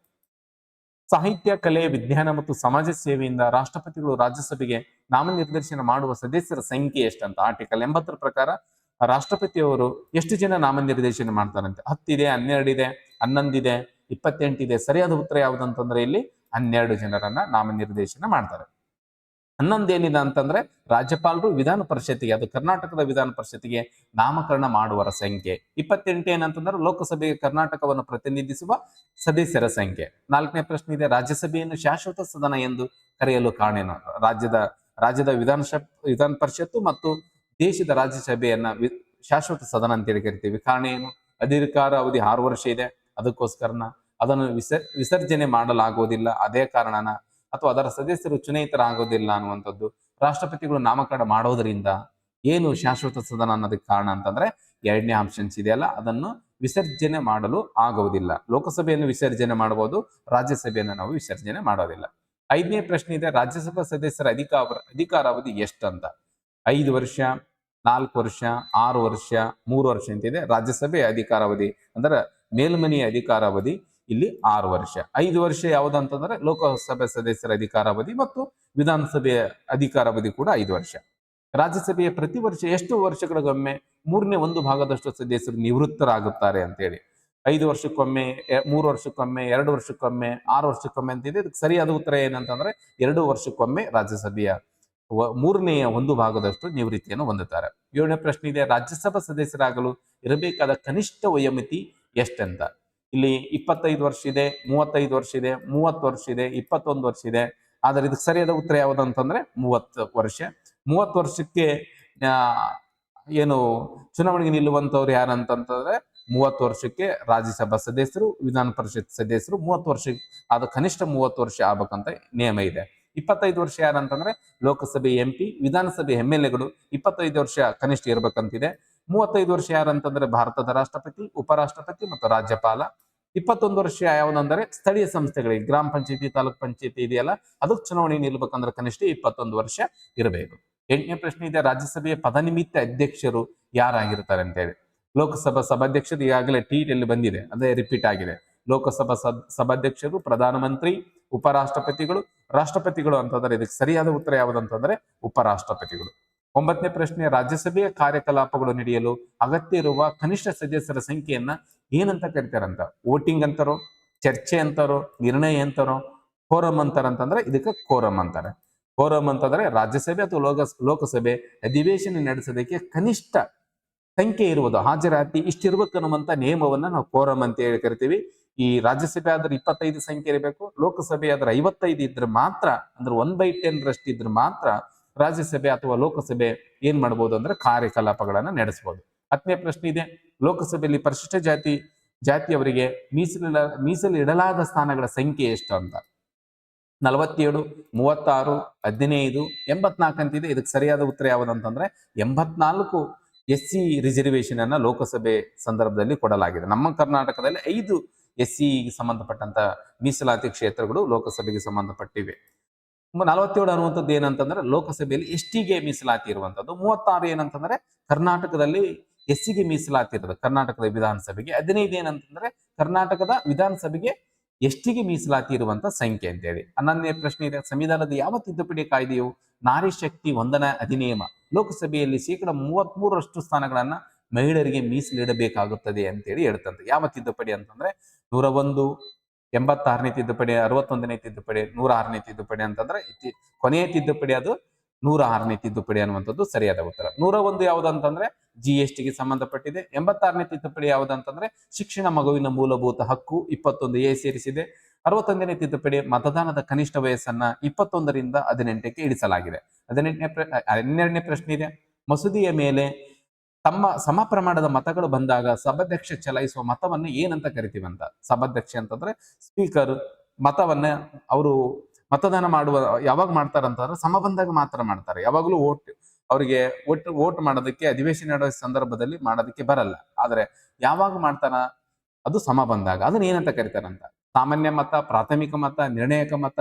ಸಾಹಿತ್ಯ, ಕಲೆ, ವಿಜ್ಞಾನ ಮತ್ತು ಸಮಾಜ ಸೇವೆಯಿಂದ ರಾಷ್ಟ್ರಪತಿಗಳು ರಾಜ್ಯಸಭೆಗೆ ನಾಮನಿರ್ದೇಶನ ಮಾಡುವ ಸದಸ್ಯರ ಸಂಖ್ಯೆ ಎಷ್ಟಂತ ಆರ್ಟಿಕಲ್ ಎಂಬತ್ತರ ಪ್ರಕಾರ ರಾಷ್ಟ್ರಪತಿಯವರು ಎಷ್ಟು ಜನ ನಾಮನಿರ್ದೇಶನ ಮಾಡ್ತಾರಂತೆ? ಹತ್ತಿದೆ, ಹನ್ನೆರಡಿದೆ, ಹನ್ನೊಂದಿದೆ, ಇಪ್ಪತ್ತೆಂಟಿದೆ, ಸರಿಯಾದ ಉತ್ತರ ಯಾವುದಂತಂದ್ರೆ ಇಲ್ಲಿ ಹನ್ನೆರಡು ಜನರನ್ನ ನಾಮನಿರ್ದೇಶನ ಮಾಡ್ತಾರೆ. ಹನ್ನೊಂದೇನಿದೆ ಅಂತಂದ್ರೆ ರಾಜ್ಯಪಾಲರು ವಿಧಾನ ಪರಿಷತ್ತಿಗೆ, ಅದು ಕರ್ನಾಟಕದ ವಿಧಾನ ಪರಿಷತ್ತಿಗೆ ನಾಮಕರಣ ಮಾಡುವರ ಸಂಖ್ಯೆ. ಇಪ್ಪತ್ತೆಂಟು ಏನಂತಂದ್ರೆ ಲೋಕಸಭೆಗೆ ಕರ್ನಾಟಕವನ್ನು ಪ್ರತಿನಿಧಿಸುವ ಸದಸ್ಯರ ಸಂಖ್ಯೆ. ನಾಲ್ಕನೇ ಪ್ರಶ್ನೆ ಇದೆ, ರಾಜ್ಯಸಭೆಯನ್ನು ಶಾಶ್ವತ ಸದನ ಎಂದು ಕರೆಯಲು ಕಾರಣೇನು ರಾಜ್ಯದ ರಾಜ್ಯದ ವಿಧಾನ ವಿಧಾನ ಪರಿಷತ್ತು ಮತ್ತು ದೇಶದ ರಾಜ್ಯಸಭೆಯನ್ನ ಶಾಶ್ವತ ಸದನ ಅಂತೇಳಿ ಕರಿತೀವಿ. ಕಾರಣ ಏನು? ಅಧಿಕಾರ ಅವಧಿ ಆರು ವರ್ಷ ಇದೆ. ಅದಕ್ಕೋಸ್ಕರನ ಅದನ್ನು ವಿಸರ್, ವಿಸರ್ಜನೆ ಮಾಡಲಾಗುವುದಿಲ್ಲ. ಅದೇ ಕಾರಣನ ಅಥವಾ ಅದರ ಸದಸ್ಯರು ಚುನಾಯಿತರಾಗೋದಿಲ್ಲ ಅನ್ನುವಂಥದ್ದು ರಾಷ್ಟ್ರಪತಿಗಳು ನಾಮಕರಣ ಮಾಡೋದರಿಂದ ಏನು ಶಾಶ್ವತ ಸದನ ಅನ್ನೋದಕ್ಕೆ ಕಾರಣ ಅಂತಂದ್ರೆ ಎರಡನೇ ಆಪ್ಷನ್ಸ್ ಇದೆಯಲ್ಲ ಅದನ್ನು ವಿಸರ್ಜನೆ ಮಾಡಲು ಆಗುವುದಿಲ್ಲ. ಲೋಕಸಭೆಯನ್ನು ವಿಸರ್ಜನೆ ಮಾಡಬಹುದು ರಾಜ್ಯಸಭೆಯನ್ನು ನಾವು ವಿಸರ್ಜನೆ ಮಾಡೋದಿಲ್ಲ. ಐದನೇ ಪ್ರಶ್ನೆ ಇದೆ. ರಾಜ್ಯಸಭಾ ಸದಸ್ಯರ ಅಧಿಕಾರ ಅಧಿಕಾರಾವಧಿ ಎಷ್ಟಂತ? ಐದು ವರ್ಷ, ನಾಲ್ಕು ವರ್ಷ, ಆರು ವರ್ಷ, ಮೂರು ವರ್ಷ ಅಂತಿದೆ ರಾಜ್ಯಸಭೆಯ ಅಧಿಕಾರಾವಧಿ ಅಂದ್ರೆ ಮೇಲ್ಮನೆಯ ಅಧಿಕಾರಾವಧಿ ಇಲ್ಲಿ ಆರು ವರ್ಷ. ಐದು ವರ್ಷ ಯಾವುದಂತಂದ್ರೆ ಲೋಕಸಭೆ ಸದಸ್ಯರ ಅಧಿಕಾರಾವಧಿ ಮತ್ತು ವಿಧಾನಸಭೆಯ ಅಧಿಕಾರಾವಧಿ ಕೂಡ ಐದು ವರ್ಷ. ರಾಜ್ಯಸಭೆಯ ಪ್ರತಿ ವರ್ಷ ಎಷ್ಟು ವರ್ಷಗಳಿಗೊಮ್ಮೆ ಮೂರನೇ ಒಂದು ಭಾಗದಷ್ಟು ಸದಸ್ಯರು ನಿವೃತ್ತರಾಗುತ್ತಾರೆ ಅಂತೇಳಿ. ಐದು ವರ್ಷಕ್ಕೊಮ್ಮೆ ಮೂರು ವರ್ಷಕ್ಕೊಮ್ಮೆ, ಎರಡು ವರ್ಷಕ್ಕೊಮ್ಮೆ, ಆರು ವರ್ಷಕ್ಕೊಮ್ಮೆ ಅಂತಿದೆ ಇದಕ್ಕೆ ಸರಿಯಾದ ಉತ್ತರ ಏನಂತಂದ್ರೆ ಎರಡು ವರ್ಷಕ್ಕೊಮ್ಮೆ ರಾಜ್ಯಸಭೆಯ ಮೂರನೆಯ ಒಂದು ಭಾಗದಷ್ಟು ನಿವೃತ್ತಿಯನ್ನು ಹೊಂದುತ್ತಾರೆ. ಏಳನೇ ಪ್ರಶ್ನೆ ಇದೆ, ರಾಜ್ಯಸಭಾ ಸದಸ್ಯರಾಗಲು ಇರಬೇಕಾದ ಕನಿಷ್ಠ ವಯೋಮಿತಿ ಎಷ್ಟಂತ? ಇಲ್ಲಿ ಇಪ್ಪತ್ತೈದು ವರ್ಷ ಇದೆ, ಮೂವತ್ತೈದು ವರ್ಷ ಇದೆ, ಮೂವತ್ತು ವರ್ಷ ಇದೆ, ಇಪ್ಪತ್ತೊಂದು ವರ್ಷ ಇದೆ. ಆದರೆ ಇದಕ್ಕೆ ಸರಿಯಾದ ಉತ್ತರ ಯಾವುದು ಅಂತಂದ್ರೆ ಮೂವತ್ತು ವರ್ಷ. ಮೂವತ್ತು ವರ್ಷಕ್ಕೆ ಏನು ಚುನಾವಣೆಗೆ ನಿಲ್ಲುವಂಥವ್ರು ಯಾರಂತಂತಂದ್ರೆ ಮೂವತ್ತು ವರ್ಷಕ್ಕೆ ರಾಜ್ಯಸಭಾ ಸದಸ್ಯರು, ವಿಧಾನ ಪರಿಷತ್ ಸದಸ್ಯರು ಮೂವತ್ತು ವರ್ಷ ಅದು ಕನಿಷ್ಠ ಮೂವತ್ತು ವರ್ಷ ಆಗ್ಬೇಕಂತ ನಿಯಮ ಇದೆ. ಇಪ್ಪತ್ತೈದು ವರ್ಷ ಯಾರಂತಂದ್ರೆ ಲೋಕಸಭೆ ಎಂ ಪಿ ವಿಧಾನಸಭೆ ಎಂ ಎಲ್ ಎಗಳು ಇಪ್ಪತ್ತೈದು ವರ್ಷ ಕನಿಷ್ಠ ಇರಬೇಕಂತಿದೆ. ಮೂವತ್ತೈದು ವರ್ಷ ಯಾರಂತಂದ್ರೆ ಭಾರತದ ರಾಷ್ಟ್ರಪತಿ, ಉಪರಾಷ್ಟ್ರಪತಿ ಮತ್ತು ರಾಜ್ಯಪಾಲ. ಇಪ್ಪತ್ತೊಂದು ವರ್ಷ ಯಾವುದಂದ್ರೆ ಸ್ಥಳೀಯ ಸಂಸ್ಥೆಗಳಿಗೆ, ಗ್ರಾಮ ಪಂಚಾಯತಿ, ತಾಲೂಕ್ ಪಂಚಾಯತಿ ಇದೆಯಲ್ಲ, ಅದಕ್ಕೆ ಚುನಾವಣೆ ನಿಲ್ಬೇಕಂದ್ರೆ ಕನಿಷ್ಠ ಇಪ್ಪತ್ತೊಂದು ವರ್ಷ ಇರಬೇಕು. ಎಂಟನೇ ಪ್ರಶ್ನೆ ಇದೆ, ರಾಜ್ಯಸಭೆಯ ಪದನಿಮಿತ್ತ ಅಧ್ಯಕ್ಷರು ಯಾರಾಗಿರ್ತಾರೆ ಅಂತೇಳಿ ಲೋಕಸಭಾ ಸಭಾಧ್ಯಕ್ಷರು ಈಗಾಗಲೇ ಟಿಯಲ್ಲಿ ಬಂದಿದೆ, ಅದೇ ರಿಪೀಟ್ ಆಗಿದೆ. ಲೋಕಸಭಾ ಸಭ ಸಭಾಧ್ಯಕ್ಷರು, ಪ್ರಧಾನಮಂತ್ರಿ, ಉಪರಾಷ್ಟ್ರಪತಿಗಳು. ರಾಷ್ಟ್ರಪತಿಗಳು ಅಂತಂದ್ರೆ ಇದಕ್ಕೆ ಸರಿಯಾದ ಉತ್ತರ ಯಾವುದಂತಂದ್ರೆ ಉಪರಾಷ್ಟ್ರಪತಿಗಳು. ಒಂಬತ್ತನೇ ಪ್ರಶ್ನೆ, ರಾಜ್ಯಸಭೆಯ ಕಾರ್ಯಕಲಾಪಗಳು ನಡೆಯಲು ಅಗತ್ಯ ಇರುವ ಕನಿಷ್ಠ ಸದಸ್ಯರ ಸಂಖ್ಯೆಯನ್ನ ಏನಂತ ಕರಿತಾರಂತ? ವೋಟಿಂಗ್ ಅಂತಾರೋ, ಚರ್ಚೆ ಅಂತಾರೋ, ನಿರ್ಣಯ ಅಂತಾರೋ ಕೋರಂ ಅಂತಾರ ಅಂತಂದ್ರೆ ಇದಕ್ಕೆ ಕೋರಂ ಅಂತಾರೆ. ಕೋರಂ ಅಂತಂದ್ರೆ ರಾಜ್ಯಸಭೆ ಅಥವಾ ಲೋಕ ಲೋಕಸಭೆ ಅಧಿವೇಶನ ನಡೆಸೋದಕ್ಕೆ ಕನಿಷ್ಠ ಸಂಖ್ಯೆ ಇರುವುದು. ಹಾಜರಾತಿ ಇಷ್ಟಿರ್ಬೇಕು ಅನ್ನುವಂತ ನಿಯಮವನ್ನ ನಾವು ಕೋರಂ ಅಂತ ಹೇಳಿ ಕರಿತೀವಿ. ಈ ರಾಜ್ಯಸಭೆ ಆದ್ರೆ ಇಪ್ಪತ್ತೈದು ಸಂಖ್ಯೆ ಇರಬೇಕು, ಲೋಕಸಭೆ ಆದ್ರೆ ಐವತ್ತೈದು ಇದ್ರೆ ಮಾತ್ರ, ಅಂದ್ರೆ ಒನ್ ಬೈ ಟೆನ್ ರಷ್ಟು ಇದ್ರೆ ಮಾತ್ರ ರಾಜ್ಯಸಭೆ ಅಥವಾ ಲೋಕಸಭೆ ಏನ್ ಮಾಡ್ಬೋದು ಅಂದ್ರೆ ಕಾರ್ಯಕಲಾಪಗಳನ್ನ ನಡೆಸಬಹುದು ಹತ್ತನೇ ಪ್ರಶ್ನೆ ಇದೆ, ಲೋಕಸಭೆಯಲ್ಲಿ ಪರಿಶಿಷ್ಟ ಜಾತಿ, ಜಾತಿಯವರಿಗೆ ಮೀಸಲಿಡ, ಮೀಸಲು ಇಡಲಾದ ಸ್ಥಾನಗಳ ಸಂಖ್ಯೆ ಎಷ್ಟು ಅಂತ? ನಲವತ್ತೇಳು, ಮೂವತ್ತಾರು, ಹದಿನೈದು, ಎಂಬತ್ನಾಲ್ಕು ಅಂತಿದೆ. ಇದಕ್ಕೆ ಸರಿಯಾದ ಉತ್ತರ ಯಾವುದಂತಂದ್ರೆ ಎಂಬತ್ನಾಲ್ಕು ಎಸ್ ಸಿ ರಿಸರ್ವೇಶನ್ ಅನ್ನ ಲೋಕಸಭೆ ಸಂದರ್ಭದಲ್ಲಿ ಕೊಡಲಾಗಿದೆ. ನಮ್ಮ ಕರ್ನಾಟಕದಲ್ಲಿ ಐದು ಎಸ್ ಸಿಗೆ ಸಂಬಂಧಪಟ್ಟಂತ ಮೀಸಲಾತಿ ಕ್ಷೇತ್ರಗಳು ಲೋಕಸಭೆಗೆ ಸಂಬಂಧಪಟ್ಟಿವೆ. ನಲವತ್ತೇಳು ಅನ್ನುವಂಥದ್ದು ಏನಂತಂದ್ರೆ ಲೋಕಸಭೆಯಲ್ಲಿ ಎಸ್ ಟಿಗೆ ಮೀಸಲಾತಿ ಇರುವಂತದ್ದು ಮೂವತ್ತಾರು ಏನಂತಂದ್ರೆ ಕರ್ನಾಟಕದಲ್ಲಿ ಎಸ್ ಸಿಗೆ ಮೀಸಲಾತಿ ಇರೋದು ಕರ್ನಾಟಕದ ವಿಧಾನಸಭೆಗೆ. ಹದಿನೈದು ಏನಂತಂದ್ರೆ ಕರ್ನಾಟಕದ ವಿಧಾನಸಭೆಗೆ ಎಷ್ಟಿಗೆ ಮೀಸಲಾತಿ ಇರುವಂತ ಸಂಖ್ಯೆ ಅಂತೇಳಿ. ಹನ್ನೊಂದನೇ ಪ್ರಶ್ನೆ ಇದೆ, ಸಂವಿಧಾನದ ಯಾವ ತಿದ್ದುಪಡಿ ಕಾಯ್ದೆಯು ನಾರಿ ಶಕ್ತಿ ವಂದನಾ ಅಧಿನಿಯಮ? ಲೋಕಸಭೆಯಲ್ಲಿ ಶೇಕಡ ಮೂವತ್ತ್ ಮೂರರಷ್ಟು ಸ್ಥಾನಗಳನ್ನ ಮಹಿಳೆಯರಿಗೆ ಮೀಸಲಿಡಬೇಕಾಗುತ್ತದೆ ಅಂತೇಳಿ ಹೇಳ್ತಂತೆ. ಯಾವ ತಿದ್ದುಪಡಿ ಅಂತಂದ್ರೆ ನೂರ ಒಂದು, ಎಂಬತ್ತಾರನೇ ತಿದ್ದುಪಡಿ, ಅರವತ್ತೊಂದನೇ ತಿದ್ದುಪಡಿ, ನೂರ ಆರನೇ ತಿದ್ದುಪಡಿ ಅಂತಂದ್ರೆ ಕೊನೆಯ ತಿದ್ದುಪಡಿ ಅದು ನೂರ ಆರನೇ ತಿದ್ದುಪಡಿ ಅನ್ನುವಂಥದ್ದು ಸರಿಯಾದ ಉತ್ತರ. ನೂರ ಒಂದು ಯಾವುದಂತಂದ್ರೆ ಜಿ ಎಸ್ ಟಿಗೆ ಸಂಬಂಧಪಟ್ಟಿದೆ. ಎಂಬತ್ತಾರನೇ ತಿದ್ದುಪಡಿ ಯಾವುದಂತಂದ್ರೆ ಶಿಕ್ಷಣ ಮಗುವಿನ ಮೂಲಭೂತ ಹಕ್ಕು ಇಪ್ಪತ್ತೊಂದು ಎ ಸೇರಿಸಿದೆ. ಅರವತ್ತೊಂದನೇ ತಿದ್ದುಪಡಿ ಮತದಾನದ ಕನಿಷ್ಠ ವಯಸ್ಸನ್ನ ಇಪ್ಪತ್ತೊಂದರಿಂದ ಹದಿನೆಂಟಕ್ಕೆ ಇಳಿಸಲಾಗಿದೆ. ಹದಿನೆಂಟನೇ ಹನ್ನೆರಡನೇ ಪ್ರಶ್ನೆ ಇದೆ. ಮಸೂದಿಯ ಮೇಲೆ ತಮ್ಮ ಸಮ ಪ್ರಮಾಣದ ಮತಗಳು ಬಂದಾಗ ಸಭಾಧ್ಯಕ್ಷ ಚಲಾಯಿಸುವ ಮತವನ್ನು ಏನಂತ ಕರಿತೀವಂತ ಸಭಾಧ್ಯಕ್ಷ ಅಂತಂದ್ರೆ ಸ್ಪೀಕರ್ ಮತವನ್ನ ಅವರು ಮತದಾನ ಮಾಡುವ ಯಾವಾಗ ಮಾಡ್ತಾರಂತಂದ್ರೆ ಸಮ ಬಂದಾಗ ಮಾತ್ರ ಮಾಡ್ತಾರೆ. ಯಾವಾಗಲೂ ಓಟ್ ಅವರಿಗೆ ಒಟ್ಟು ವೋಟ್ ಮಾಡೋದಕ್ಕೆ ಅಧಿವೇಶನ ನಡೆಯುವ ಸಂದರ್ಭದಲ್ಲಿ ಮಾಡೋದಕ್ಕೆ ಬರಲ್ಲ. ಆದ್ರೆ ಯಾವಾಗ ಮಾಡ್ತಾರ ಅದು ಸಮ ಬಂದಾಗ ಅದನ್ನ ಏನಂತ ಕರಿತಾರಂತ? ಸಾಮಾನ್ಯ ಮತ, ಪ್ರಾಥಮಿಕ ಮತ, ನಿರ್ಣಾಯಕ ಮತ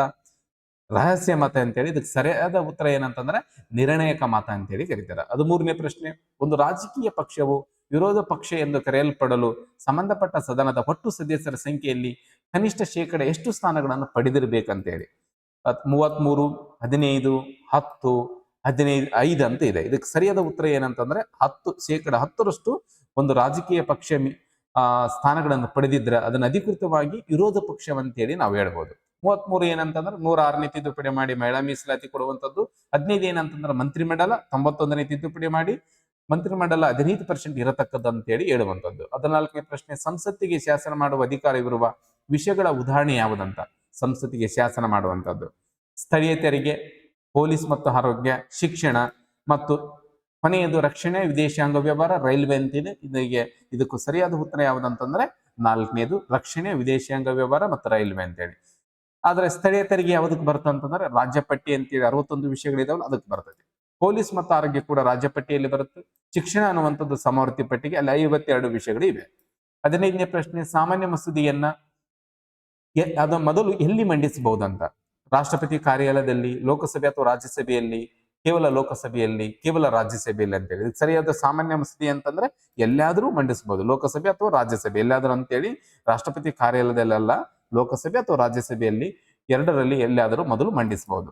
ರಹಸ್ಯ ಮತ ಅಂತೇಳಿ, ಇದಕ್ಕೆ ಸರಿಯಾದ ಉತ್ತರ ಏನಂತಂದ್ರೆ ನಿರ್ಣಾಯಕ ಮತ ಅಂತೇಳಿ ಕರೀತಾರೆ. ಅದು ಮೂರನೇ ಪ್ರಶ್ನೆ. ಒಂದು ರಾಜಕೀಯ ಪಕ್ಷವು ವಿರೋಧ ಪಕ್ಷ ಎಂದು ಕರೆಯಲ್ಪಡಲು ಸಂಬಂಧಪಟ್ಟ ಸದನದ ಒಟ್ಟು ಸದಸ್ಯರ ಸಂಖ್ಯೆಯಲ್ಲಿ ಕನಿಷ್ಠ ಶೇಕಡ ಎಷ್ಟು ಸ್ಥಾನಗಳನ್ನು ಪಡೆದಿರಬೇಕಂತೇಳಿ. ಮೂವತ್ಮೂರು, ಹದಿನೈದು, ಹತ್ತು, ಹದಿನೈದು, ಐದು ಅಂತ ಇದೆ. ಇದಕ್ಕೆ ಸರಿಯಾದ ಉತ್ತರ ಏನಂತಂದ್ರೆ ಹತ್ತು, ಶೇಕಡ ಹತ್ತರಷ್ಟು ಒಂದು ರಾಜಕೀಯ ಪಕ್ಷ ಆ, ಸ್ಥಾನಗಳನ್ನು ಪಡೆದಿದ್ರೆ ಅದನ್ನು ಅಧಿಕೃತವಾಗಿ ವಿರೋಧ ಪಕ್ಷವಂತೇಳಿ ನಾವು ಹೇಳ್ಬೋದು. ಮೂವತ್ಮೂರು ಏನಂತಂದ್ರೆ ನೂರ ಆರನೇ ತಿದ್ದುಪಡಿ ಮಾಡಿ ಮಹಿಳಾ ಮೀಸಲಾತಿ ಕೊಡುವಂತದ್ದು ಹದಿನೈದು ಏನಂತಂದ್ರೆ ಮಂತ್ರಿಮಂಡಲ ತೊಂಬತ್ತೊಂದನೇ ತಿದ್ದುಪಡಿ ಮಾಡಿ ಮಂತ್ರಿ ಮಂಡಲ ಹದಿನೈದು ಪರ್ಸೆಂಟ್ ಇರತಕ್ಕದ್ದು ಅಂತೇಳಿ ಹೇಳುವಂತದ್ದು ಹದಿನಾಲ್ಕನೇ ಪ್ರಶ್ನೆ, ಸಂಸತ್ತಿಗೆ ಶಾಸನ ಮಾಡುವ ಅಧಿಕಾರವಿರುವ ವಿಷಯಗಳ ಉದಾಹರಣೆ ಯಾವುದಂತ? ಸಂಸತ್ತಿಗೆ ಶಾಸನ ಮಾಡುವಂಥದ್ದು. ಸ್ಥಳೀಯ ತೆರಿಗೆ ಪೊಲೀಸ್ ಮತ್ತು ಆರೋಗ್ಯ, ಶಿಕ್ಷಣ ಮತ್ತು ಕೊನೆಯದು ರಕ್ಷಣೆ, ವಿದೇಶಾಂಗ ವ್ಯವಹಾರ, ರೈಲ್ವೆ ಅಂತಿದೆ. ಇದಕ್ಕೆ, ಇದಕ್ಕೂ ಸರಿಯಾದ ಉತ್ತರ ಯಾವುದಂತಂದ್ರೆ ನಾಲ್ಕನೇದು ರಕ್ಷಣೆ, ವಿದೇಶಾಂಗ ವ್ಯವಹಾರ ಮತ್ತು ರೈಲ್ವೆ ಅಂತೇಳಿ. ಆದ್ರೆ ಸ್ಥಳೀಯ ತೆರಿಗೆ ಯಾವುದಕ್ಕೆ ಬರುತ್ತೆ ಅಂತಂದ್ರೆ ರಾಜ್ಯ ಪಟ್ಟಿ ಅಂತೇಳಿ ಅರವತ್ತೊಂದು ವಿಷಯಗಳಿದಾವಲ್ಲ ಅದಕ್ಕೆ ಬರ್ತದೆ. ಪೊಲೀಸ್ ಮತ್ತು ಆರೋಗ್ಯ ಕೂಡ ರಾಜ್ಯ ಪಟ್ಟಿಯಲ್ಲಿ ಬರುತ್ತೆ. ಶಿಕ್ಷಣ ಅನ್ನುವಂಥದ್ದು ಸಮವರ್ತಿ ಪಟ್ಟಿಗೆ ಅಲ್ಲಿ ಐವತ್ತೆರಡು ವಿಷಯಗಳು ಇವೆ. ಹದಿನೈದನೇ ಪ್ರಶ್ನೆ, ಸಾಮಾನ್ಯ ಮಸೂದೆಯನ್ನ ಅದು ಮೊದಲು ಎಲ್ಲಿ ಮಂಡಿಸಬಹುದಂತ? ರಾಷ್ಟ್ರಪತಿ ಕಾರ್ಯಾಲಯದಲ್ಲಿ, ಲೋಕಸಭೆ ಅಥವಾ ರಾಜ್ಯಸಭೆಯಲ್ಲಿ ಕೇವಲ ಲೋಕಸಭೆಯಲ್ಲಿ, ಕೇವಲ ರಾಜ್ಯಸಭೆಯಲ್ಲಿ ಅಂತೇಳಿ ಹೇಳಿ. ಸರಿಯಾದ ಸಾಮಾನ್ಯ ಮಸೂದೆ ಅಂತಂದ್ರೆ ಎಲ್ಲಾದ್ರೂ ಮಂಡಿಸಬಹುದು ಲೋಕಸಭೆ ಅಥವಾ ರಾಜ್ಯಸಭೆ. ಎಲ್ಲಾದ್ರೂ ಅಂತೇಳಿ ರಾಷ್ಟ್ರಪತಿ ಕಾರ್ಯಾಲಯದಲ್ಲೆಲ್ಲ ಲೋಕಸಭೆ ಅಥವಾ ರಾಜ್ಯಸಭೆಯಲ್ಲಿ ಎರಡರಲ್ಲಿ ಎಲ್ಲಿಯಾದರೂ ಮೊದಲು ಮಂಡಿಸಬಹುದು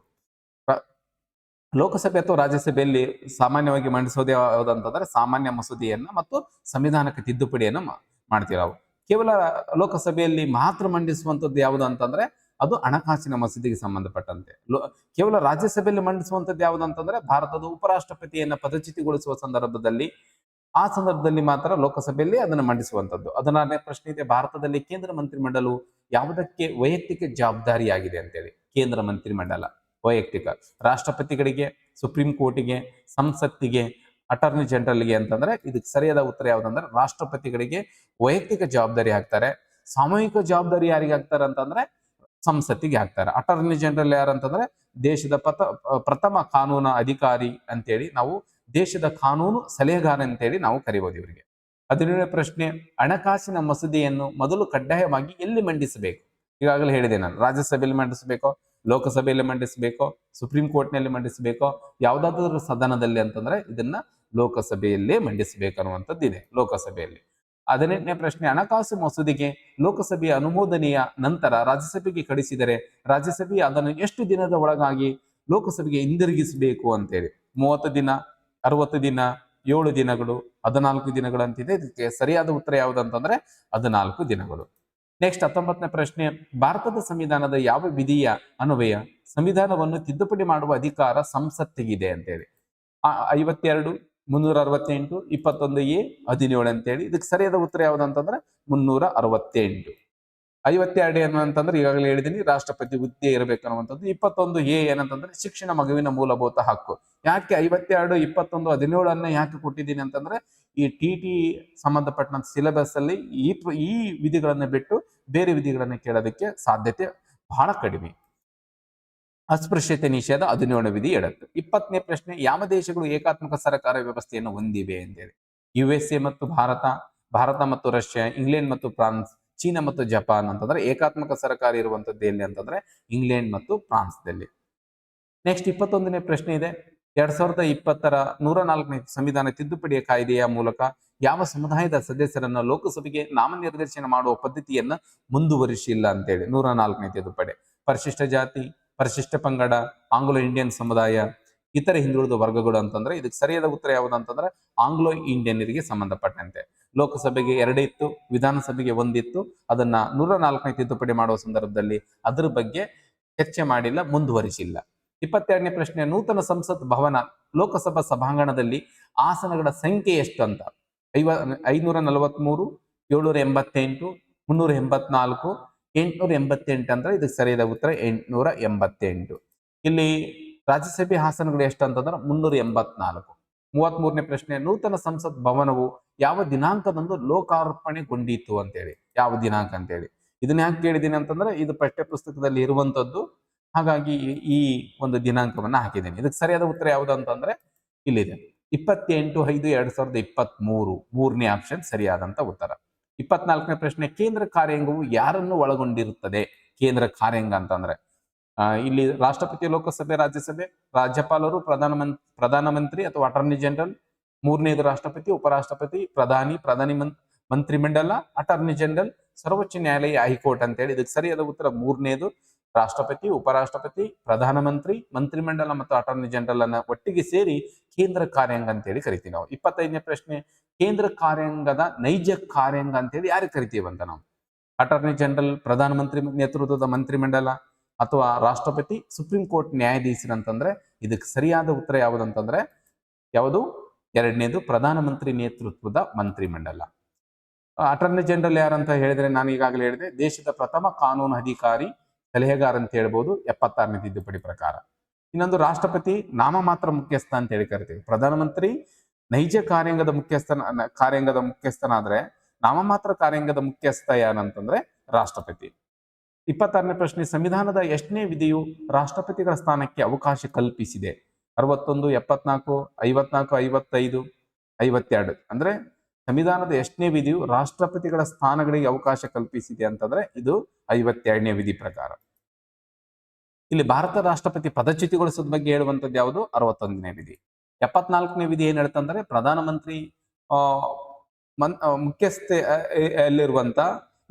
ಲೋಕಸಭೆ ಅಥವಾ ರಾಜ್ಯಸಭೆಯಲ್ಲಿ ಸಾಮಾನ್ಯವಾಗಿ ಮಂಡಿಸೋದು ಯಾವುದಂತಂದ್ರೆ ಸಾಮಾನ್ಯ ಮಸೂದೆಯನ್ನ ಮತ್ತು ಸಂವಿಧಾನಕ್ಕೆ ತಿದ್ದುಪಡಿಯನ್ನ ಮಾಡ್ತೀವಿ ಕೇವಲ ಲೋಕಸಭೆಯಲ್ಲಿ ಮಾತ್ರ ಮಂಡಿಸುವಂತದ್ದು ಯಾವುದು ಅಂತಂದ್ರೆ ಅದು ಹಣಕಾಸಿನ ಮಸೂದೆಗೆ ಸಂಬಂಧಪಟ್ಟಂತೆ. ಕೇವಲ ರಾಜ್ಯಸಭೆಯಲ್ಲಿ ಮಂಡಿಸುವಂತದ್ದು ಯಾವುದು ಅಂತಂದ್ರೆ ಭಾರತದ ಉಪರಾಷ್ಟ್ರಪತಿಯನ್ನ ಪದಚ್ಯುತಿಗೊಳಿಸುವ ಸಂದರ್ಭದಲ್ಲಿ, ಆ ಸಂದರ್ಭದಲ್ಲಿ ಮಾತ್ರ ಲೋಕಸಭೆಯಲ್ಲಿ ಅದನ್ನು ಮಂಡಿಸುವಂತದ್ದು ಅದನ್ನೇ ಪ್ರಶ್ನೆ ಇದೆ, ಭಾರತದಲ್ಲಿ ಕೇಂದ್ರ ಮಂತ್ರಿಮಂಡಲವು ಯಾವುದಕ್ಕೆ ವೈಯಕ್ತಿಕ ಜವಾಬ್ದಾರಿಯಾಗಿದೆ ಅಂತೇಳಿ. ಕೇಂದ್ರ ಮಂತ್ರಿಮಂಡಲ ವೈಯಕ್ತಿಕ. ರಾಷ್ಟ್ರಪತಿಗಳಿಗೆ, ಸುಪ್ರೀಂ ಕೋರ್ಟಿಗೆ, ಸಂಸತ್ತಿಗೆ, ಅಟಾರ್ನಿ ಜನರಲ್ಗೆ ಅಂತಂದ್ರೆ ಇದಕ್ಕೆ ಸರಿಯಾದ ಉತ್ತರ ಯಾವುದಂದ್ರೆ ರಾಷ್ಟ್ರಪತಿಗಳಿಗೆ ವೈಯಕ್ತಿಕ ಜವಾಬ್ದಾರಿ ಹಾಕ್ತಾರೆ ಸಾಮೂಹಿಕ ಜವಾಬ್ದಾರಿ ಯಾರಿಗೆ ಹಾಕ್ತಾರೆ ಅಂತಂದ್ರೆ ಸಂಸತ್ತಿಗೆ ಹಾಕ್ತಾರೆ ಅಟಾರ್ನಿ ಜನರಲ್ ಯಾರಂತಂದ್ರೆ ದೇಶದ ಪ್ರಥ ಪ್ರಥಮ ಕಾನೂನು ಅಧಿಕಾರಿ ಅಂತೇಳಿ ನಾವು ದೇಶದ ಕಾನೂನು ಸಲಹೆಗಾರ ಅಂತೇಳಿ ನಾವು ಕರಿಬಹುದು ಇವರಿಗೆ. ಹದಿನೇಳನೇ ಪ್ರಶ್ನೆ, ಹಣಕಾಸಿನ ಮಸೂದೆಯನ್ನು ಮೊದಲು ಕಡ್ಡಾಯವಾಗಿ ಎಲ್ಲಿ ಮಂಡಿಸಬೇಕು? ಈಗಾಗಲೇ ಹೇಳಿದೆ ನಾನು, ರಾಜ್ಯಸಭೆಯಲ್ಲಿ ಮಂಡಿಸಬೇಕೋ, ಲೋಕಸಭೆಯಲ್ಲಿ ಮಂಡಿಸಬೇಕೋ ಸುಪ್ರೀಂ ಕೋರ್ಟ್ನಲ್ಲಿ ಮಂಡಿಸಬೇಕೋ, ಯಾವುದಾದ್ರೂ ಸದನದಲ್ಲಿ ಅಂತಂದ್ರೆ ಇದನ್ನ ಲೋಕಸಭೆಯಲ್ಲೇ ಮಂಡಿಸಬೇಕು ಅನ್ನುವಂಥದ್ದು ಇದೆ ಲೋಕಸಭೆಯಲ್ಲಿ. ಹದಿನೆಂಟನೇ ಪ್ರಶ್ನೆ, ಹಣಕಾಸು ಮಸೂದೆಗೆ ಲೋಕಸಭೆಯ ಅನುಮೋದನೆಯ ನಂತರ ರಾಜ್ಯಸಭೆಗೆ ಕಳಿಸಿದರೆ ರಾಜ್ಯಸಭೆ ಅದನ್ನು ಎಷ್ಟು ದಿನದ ಒಳಗಾಗಿ ಲೋಕಸಭೆಗೆ ಹಿಂದಿರುಗಿಸಬೇಕು ಅಂತೇಳಿ. ಮೂವತ್ತು ದಿನ, ಅರವತ್ತು ದಿನ, ಏಳು ದಿನಗಳು, ಹದಿನಾಲ್ಕು ದಿನಗಳು ಅಂತಿದೆ. ಇದಕ್ಕೆ ಸರಿಯಾದ ಉತ್ತರ ಯಾವುದು ಅಂತಂದ್ರೆ ಹದಿನಾಲ್ಕು ದಿನಗಳು. ನೆಕ್ಸ್ಟ್ ಹತ್ತೊಂಬತ್ತನೇ ಪ್ರಶ್ನೆ, ಭಾರತದ ಸಂವಿಧಾನದ ಯಾವ ವಿಧಿಯ ಅನ್ವಯ ಸಂವಿಧಾನವನ್ನು ತಿದ್ದುಪಡಿ ಮಾಡುವ ಅಧಿಕಾರ ಸಂಸತ್ತಿಗಿದೆ ಅಂತೇಳಿ. ಐವತ್ತೆರಡು ಮುನ್ನೂರ ಅರವತ್ತೆಂಟು ಇಪ್ಪತ್ತೊಂದು ಎ, ಹದಿನೇಳು ಅಂತೇಳಿ. ಇದಕ್ಕೆ ಸರಿಯಾದ ಉತ್ತರ ಯಾವುದು ಅಂತಂದ್ರೆ ಮುನ್ನೂರ ಅರವತ್ತೆಂಟು ಐವತ್ತೆರಡು ಏನು ಅಂತಂದ್ರೆ ಈಗಾಗಲೇ ಹೇಳಿದೀನಿ, ರಾಷ್ಟ್ರಪತಿ ಹುದ್ದೆ ಇರಬೇಕು ಅನ್ನುವಂಥದ್ದು ಇಪ್ಪತ್ತೊಂದು ಎ ಏನಂತಂದ್ರೆ ಶಿಕ್ಷಣ ಮಗುವಿನ ಮೂಲಭೂತ ಹಕ್ಕು. ಯಾಕೆ ಐವತ್ತೆರಡು, ಇಪ್ಪತ್ತೊಂದು, ಹದಿನೇಳನ್ನ ಯಾಕೆ ಕೊಟ್ಟಿದ್ದೀನಿ ಅಂತಂದ್ರೆ ಈ ಟಿ ಟಿ ಸಂಬಂಧಪಟ್ಟಂತ ಸಿಲೆಬಸ್ ಅಲ್ಲಿ ಈ ಈ ವಿಧಿಗಳನ್ನ ಬಿಟ್ಟು ಬೇರೆ ವಿಧಿಗಳನ್ನ ಕೇಳೋದಕ್ಕೆ ಸಾಧ್ಯತೆ ಬಹಳ ಕಡಿಮೆ. ಅಸ್ಪೃಶ್ಯತೆ ನಿಷೇಧ ಹದಿನೇಳು ವಿಧಿ ಎಡತ್ತು. ಇಪ್ಪತ್ತನೇ ಪ್ರಶ್ನೆ, ಯಾವ ದೇಶಗಳು ಏಕಾತ್ಮಕ ಸರ್ಕಾರ ವ್ಯವಸ್ಥೆಯನ್ನು ಹೊಂದಿವೆ ಅಂತೇಳಿ ಯು ಎಸ್ ಎ ಮತ್ತು ಭಾರತ ಭಾರತ ಮತ್ತು ರಷ್ಯಾ, ಇಂಗ್ಲೆಂಡ್ ಮತ್ತು ಫ್ರಾನ್ಸ್, ಚೀನಾ ಮತ್ತು ಜಪಾನ್ ಅಂತಂದ್ರೆ ಏಕಾತ್ಮಕ ಸರ್ಕಾರ ಇರುವಂತದ್ದು ಎಲ್ಲಿ ಅಂತಂದ್ರೆ ಇಂಗ್ಲೆಂಡ್ ಮತ್ತು ಫ್ರಾನ್ಸ್ದಲ್ಲಿ. ನೆಕ್ಸ್ಟ್ ಇಪ್ಪತ್ತೊಂದನೇ ಪ್ರಶ್ನೆ ಇದೆ. ಎರಡ್ ಸಾವಿರದ ಇಪ್ಪತ್ತರ ನೂರ ನಾಲ್ಕನೇ ಸಂವಿಧಾನ ತಿದ್ದುಪಡಿಯ ಕಾಯ್ದೆಯ ಮೂಲಕ ಯಾವ ಸಮುದಾಯದ ಸದಸ್ಯರನ್ನ ಲೋಕಸಭೆಗೆ ನಾಮನಿರ್ದೇಶನ ಮಾಡುವ ಪದ್ಧತಿಯನ್ನ ಮುಂದುವರಿಸಿಲ್ಲ ಅಂತೇಳಿ ನೂರ ನಾಲ್ಕನೇ ತಿದ್ದುಪಡಿ. ಪರಿಶಿಷ್ಟ ಜಾತಿ ಪರಿಶಿಷ್ಟ ಪಂಗಡ, ಆಂಗ್ಲೋ ಇಂಡಿಯನ್ ಸಮುದಾಯ, ಇತರ ಹಿಂದುಳಿದ ವರ್ಗಗಳು ಅಂತಂದ್ರೆ ಇದಕ್ಕೆ ಸರಿಯಾದ ಉತ್ತರ ಯಾವುದು ಅಂತಂದ್ರೆ ಆಂಗ್ಲೋ ಇಂಡಿಯನ್ರಿಗೆ ಸಂಬಂಧಪಟ್ಟಂತೆ. ಲೋಕಸಭೆಗೆ ಎರಡಿತ್ತು, ವಿಧಾನಸಭೆಗೆ ಒಂದಿತ್ತು, ಅದನ್ನ ನೂರ ನಾಲ್ಕನೇ ತಿದ್ದುಪಡಿ ಮಾಡುವ ಸಂದರ್ಭದಲ್ಲಿ ಅದ್ರ ಬಗ್ಗೆ ಚರ್ಚೆ ಮಾಡಿಲ್ಲ, ಮುಂದುವರಿಸಿಲ್ಲ. ಇಪ್ಪತ್ತೆರಡನೇ ಪ್ರಶ್ನೆ, ನೂತನ ಸಂಸತ್ ಭವನ ಲೋಕಸಭಾ ಸಭಾಂಗಣದಲ್ಲಿ ಆಸನಗಳ ಸಂಖ್ಯೆ ಎಷ್ಟು ಅಂತ? ಐವ, ಐನೂರ ನಲವತ್ಮೂರು, ಏಳ್ನೂರ ಎಂಬತ್ತೆಂಟು, ಮುನ್ನೂರ ಎಂಬತ್ನಾಲ್ಕು ಎಂಟ್ನೂರ ಎಂಬತ್ತೆಂಟು ಅಂದ್ರೆ ಇದಕ್ಕೆ ಸರಿಯಾದ ಉತ್ತರ, ಎಂಟ್ನೂರ ಎಂಬತ್ತೆಂಟು. ಇಲ್ಲಿ ರಾಜ್ಯಸಭೆ ಹಾಸನಗಳು ಎಷ್ಟು ಅಂತಂದ್ರೆ ಮುನ್ನೂರ ಎಂಬತ್ನಾಲ್ಕು. ಮೂವತ್ಮೂರನೇ ಪ್ರಶ್ನೆ, ನೂತನ ಸಂಸತ್ ಭವನವು ಯಾವ ದಿನಾಂಕದಂದು ಲೋಕಾರ್ಪಣೆಗೊಂಡಿತು ಅಂತೇಳಿ, ಯಾವ ದಿನಾಂಕ ಅಂತೇಳಿ. ಇದನ್ನ ಯಾಕೆ ಕೇಳಿದ್ದೀನಿ ಅಂತಂದ್ರೆ ಇದು ಪಠ್ಯಪುಸ್ತಕದಲ್ಲಿ ಇರುವಂತದ್ದು, ಹಾಗಾಗಿ ಈ- ಈ ಒಂದು ದಿನಾಂಕವನ್ನ ಹಾಕಿದ್ದೀನಿ. ಇದಕ್ಕೆ ಸರಿಯಾದ ಉತ್ತರ ಯಾವುದು ಅಂತಂದ್ರೆ ಇಲ್ಲಿದೆ. ಇಪ್ಪತ್ತೆಂಟು ಐದು ಎರಡ್ ಸಾವಿರದ ಇಪ್ಪತ್ತ್ ಮೂರು ಮೂರನೇ ಆಪ್ಷನ್ ಸರಿಯಾದಂತ ಉತ್ತರ. ಇಪ್ಪತ್ನಾಲ್ಕನೇ ಪ್ರಶ್ನೆ, ಕೇಂದ್ರ ಕಾರ್ಯಾಂಗವು ಯಾರನ್ನು ಒಳಗೊಂಡಿರುತ್ತದೆ? ಕೇಂದ್ರ ಕಾರ್ಯಾಂಗ ಅಂತಂದ್ರೆ ಇಲ್ಲಿ ರಾಷ್ಟ್ರಪತಿ ಲೋಕಸಭೆ, ರಾಜ್ಯಸಭೆ, ರಾಜ್ಯಪಾಲರು ಪ್ರಧಾನಮಂತ್ರಿ ಪ್ರಧಾನಮಂತ್ರಿ ಅಥವಾ ಅಟಾರ್ನಿ ಜನರಲ್ ಮೂರನೇದು ರಾಷ್ಟ್ರಪತಿ, ಉಪರಾಷ್ಟ್ರಪತಿ, ಪ್ರಧಾನಿ ಪ್ರಧಾನಿ ಮಂತ್ರಿ ಮಂತ್ರಿಮಂಡಲ ಅಟಾರ್ನಿ ಜನರಲ್ ಸರ್ವೋಚ್ಚ ನ್ಯಾಯಾಲಯ, ಹೈಕೋರ್ಟ್ ಅಂತ ಹೇಳಿ ಇದಕ್ಕೆ ಸರಿಯಾದ ಉತ್ತರ ಮೂರನೇದು ರಾಷ್ಟ್ರಪತಿ, ಉಪರಾಷ್ಟ್ರಪತಿ, ಪ್ರಧಾನಮಂತ್ರಿ, ಮಂತ್ರಿಮಂಡಲ ಮತ್ತು ಅಟಾರ್ನಿ ಜನರಲ್ ಅನ್ನ ಒಟ್ಟಿಗೆ ಸೇರಿ ಕೇಂದ್ರ ಕಾರ್ಯಾಂಗ ಅಂತೇಳಿ ಕರಿತೀವಿ ನಾವು. ಇಪ್ಪತ್ತೈದನೇ ಪ್ರಶ್ನೆ, ಕೇಂದ್ರ ಕಾರ್ಯಾಂಗದ ನೈಜ ಕಾರ್ಯಾಂಗ ಅಂತೇಳಿ ಯಾರಿಗೆ ಅಂತ ನಾವು? ಅಟಾರ್ನಿ ಜನರಲ್ ಪ್ರಧಾನಮಂತ್ರಿ ನೇತೃತ್ವದ ಮಂತ್ರಿಮಂಡಲ ಅಥವಾ ರಾಷ್ಟ್ರಪತಿ, ಸುಪ್ರೀಂ ಕೋರ್ಟ್ ನ್ಯಾಯಾಧೀಶರಂತಂದ್ರೆ ಇದಕ್ಕೆ ಸರಿಯಾದ ಉತ್ತರ ಯಾವುದಂತಂದ್ರೆ ಯಾವುದು? ಎರಡನೇದು ಪ್ರಧಾನಮಂತ್ರಿ ನೇತೃತ್ವದ ಮಂತ್ರಿಮಂಡಲ. ಅಟಾರ್ನಿ ಜನರಲ್ ಯಾರಂತ ಹೇಳಿದ್ರೆ ನಾನು ಈಗಾಗಲೇ ಹೇಳಿದೆ, ದೇಶದ ಪ್ರಥಮ ಕಾನೂನು ಅಧಿಕಾರಿ ಸಲಹೆಗಾರ ಅಂತ ಹೇಳ್ಬೋದು ಎಪ್ಪತ್ತಾರನೇ ತಿದ್ದುಪಡಿ ಪ್ರಕಾರ. ಇನ್ನೊಂದು ರಾಷ್ಟ್ರಪತಿ ನಾಮಮಾತ್ರ ಮುಖ್ಯಸ್ಥ ಅಂತ ಹೇಳಿ ಕರಿತೀವಿ. ಪ್ರಧಾನಮಂತ್ರಿ ನೈಜ ಕಾರ್ಯಾಂಗದ ಮುಖ್ಯಸ್ಥನ ಕಾರ್ಯಾಂಗದ ಮುಖ್ಯಸ್ಥನಾದ್ರೆ ನಾಮಮಾತ್ರ ಕಾರ್ಯಾಂಗದ ಮುಖ್ಯಸ್ಥ ಏನಂತಂದ್ರೆ ರಾಷ್ಟ್ರಪತಿ. ಇಪ್ಪತ್ತಾರನೇ ಪ್ರಶ್ನೆ, ಸಂವಿಧಾನದ ಎಷ್ಟನೇ ವಿಧಿಯು ರಾಷ್ಟ್ರಪತಿಗಳ ಸ್ಥಾನಕ್ಕೆ ಅವಕಾಶ ಕಲ್ಪಿಸಿದೆ? ಅರವತ್ತೊಂದು, ಎಪ್ಪತ್ನಾಲ್ಕು, ಐವತ್ನಾಲ್ಕು, ಐವತ್ತೈದು, ಐವತ್ತೆರಡು. ಅಂದ್ರೆ ಸಂವಿಧಾನದ ಎಷ್ಟನೇ ವಿಧಿಯು ರಾಷ್ಟ್ರಪತಿಗಳ ಸ್ಥಾನಗಳಿಗೆ ಅವಕಾಶ ಕಲ್ಪಿಸಿದೆ ಅಂತಂದ್ರೆ ಇದು ಐವತ್ತೆರಡನೇ ವಿಧಿ ಪ್ರಕಾರ. ಇಲ್ಲಿ ಭಾರತ ರಾಷ್ಟ್ರಪತಿ ಪದಚ್ಯುತಿಗೊಳಿಸೋದ್ ಬಗ್ಗೆ ಹೇಳುವಂತದ್ದು ಯಾವುದು? ಅರವತ್ತೊಂದನೇ ವಿಧಿ. ಎಪ್ಪತ್ನಾಲ್ಕನೇ ವಿಧಿ ಏನ್ ಹೇಳ್ತಂದ್ರೆ ಪ್ರಧಾನಮಂತ್ರಿ ಮನ್ ಮುಖ್ಯಸ್ಥೆ ಅಲ್ಲಿರುವಂತ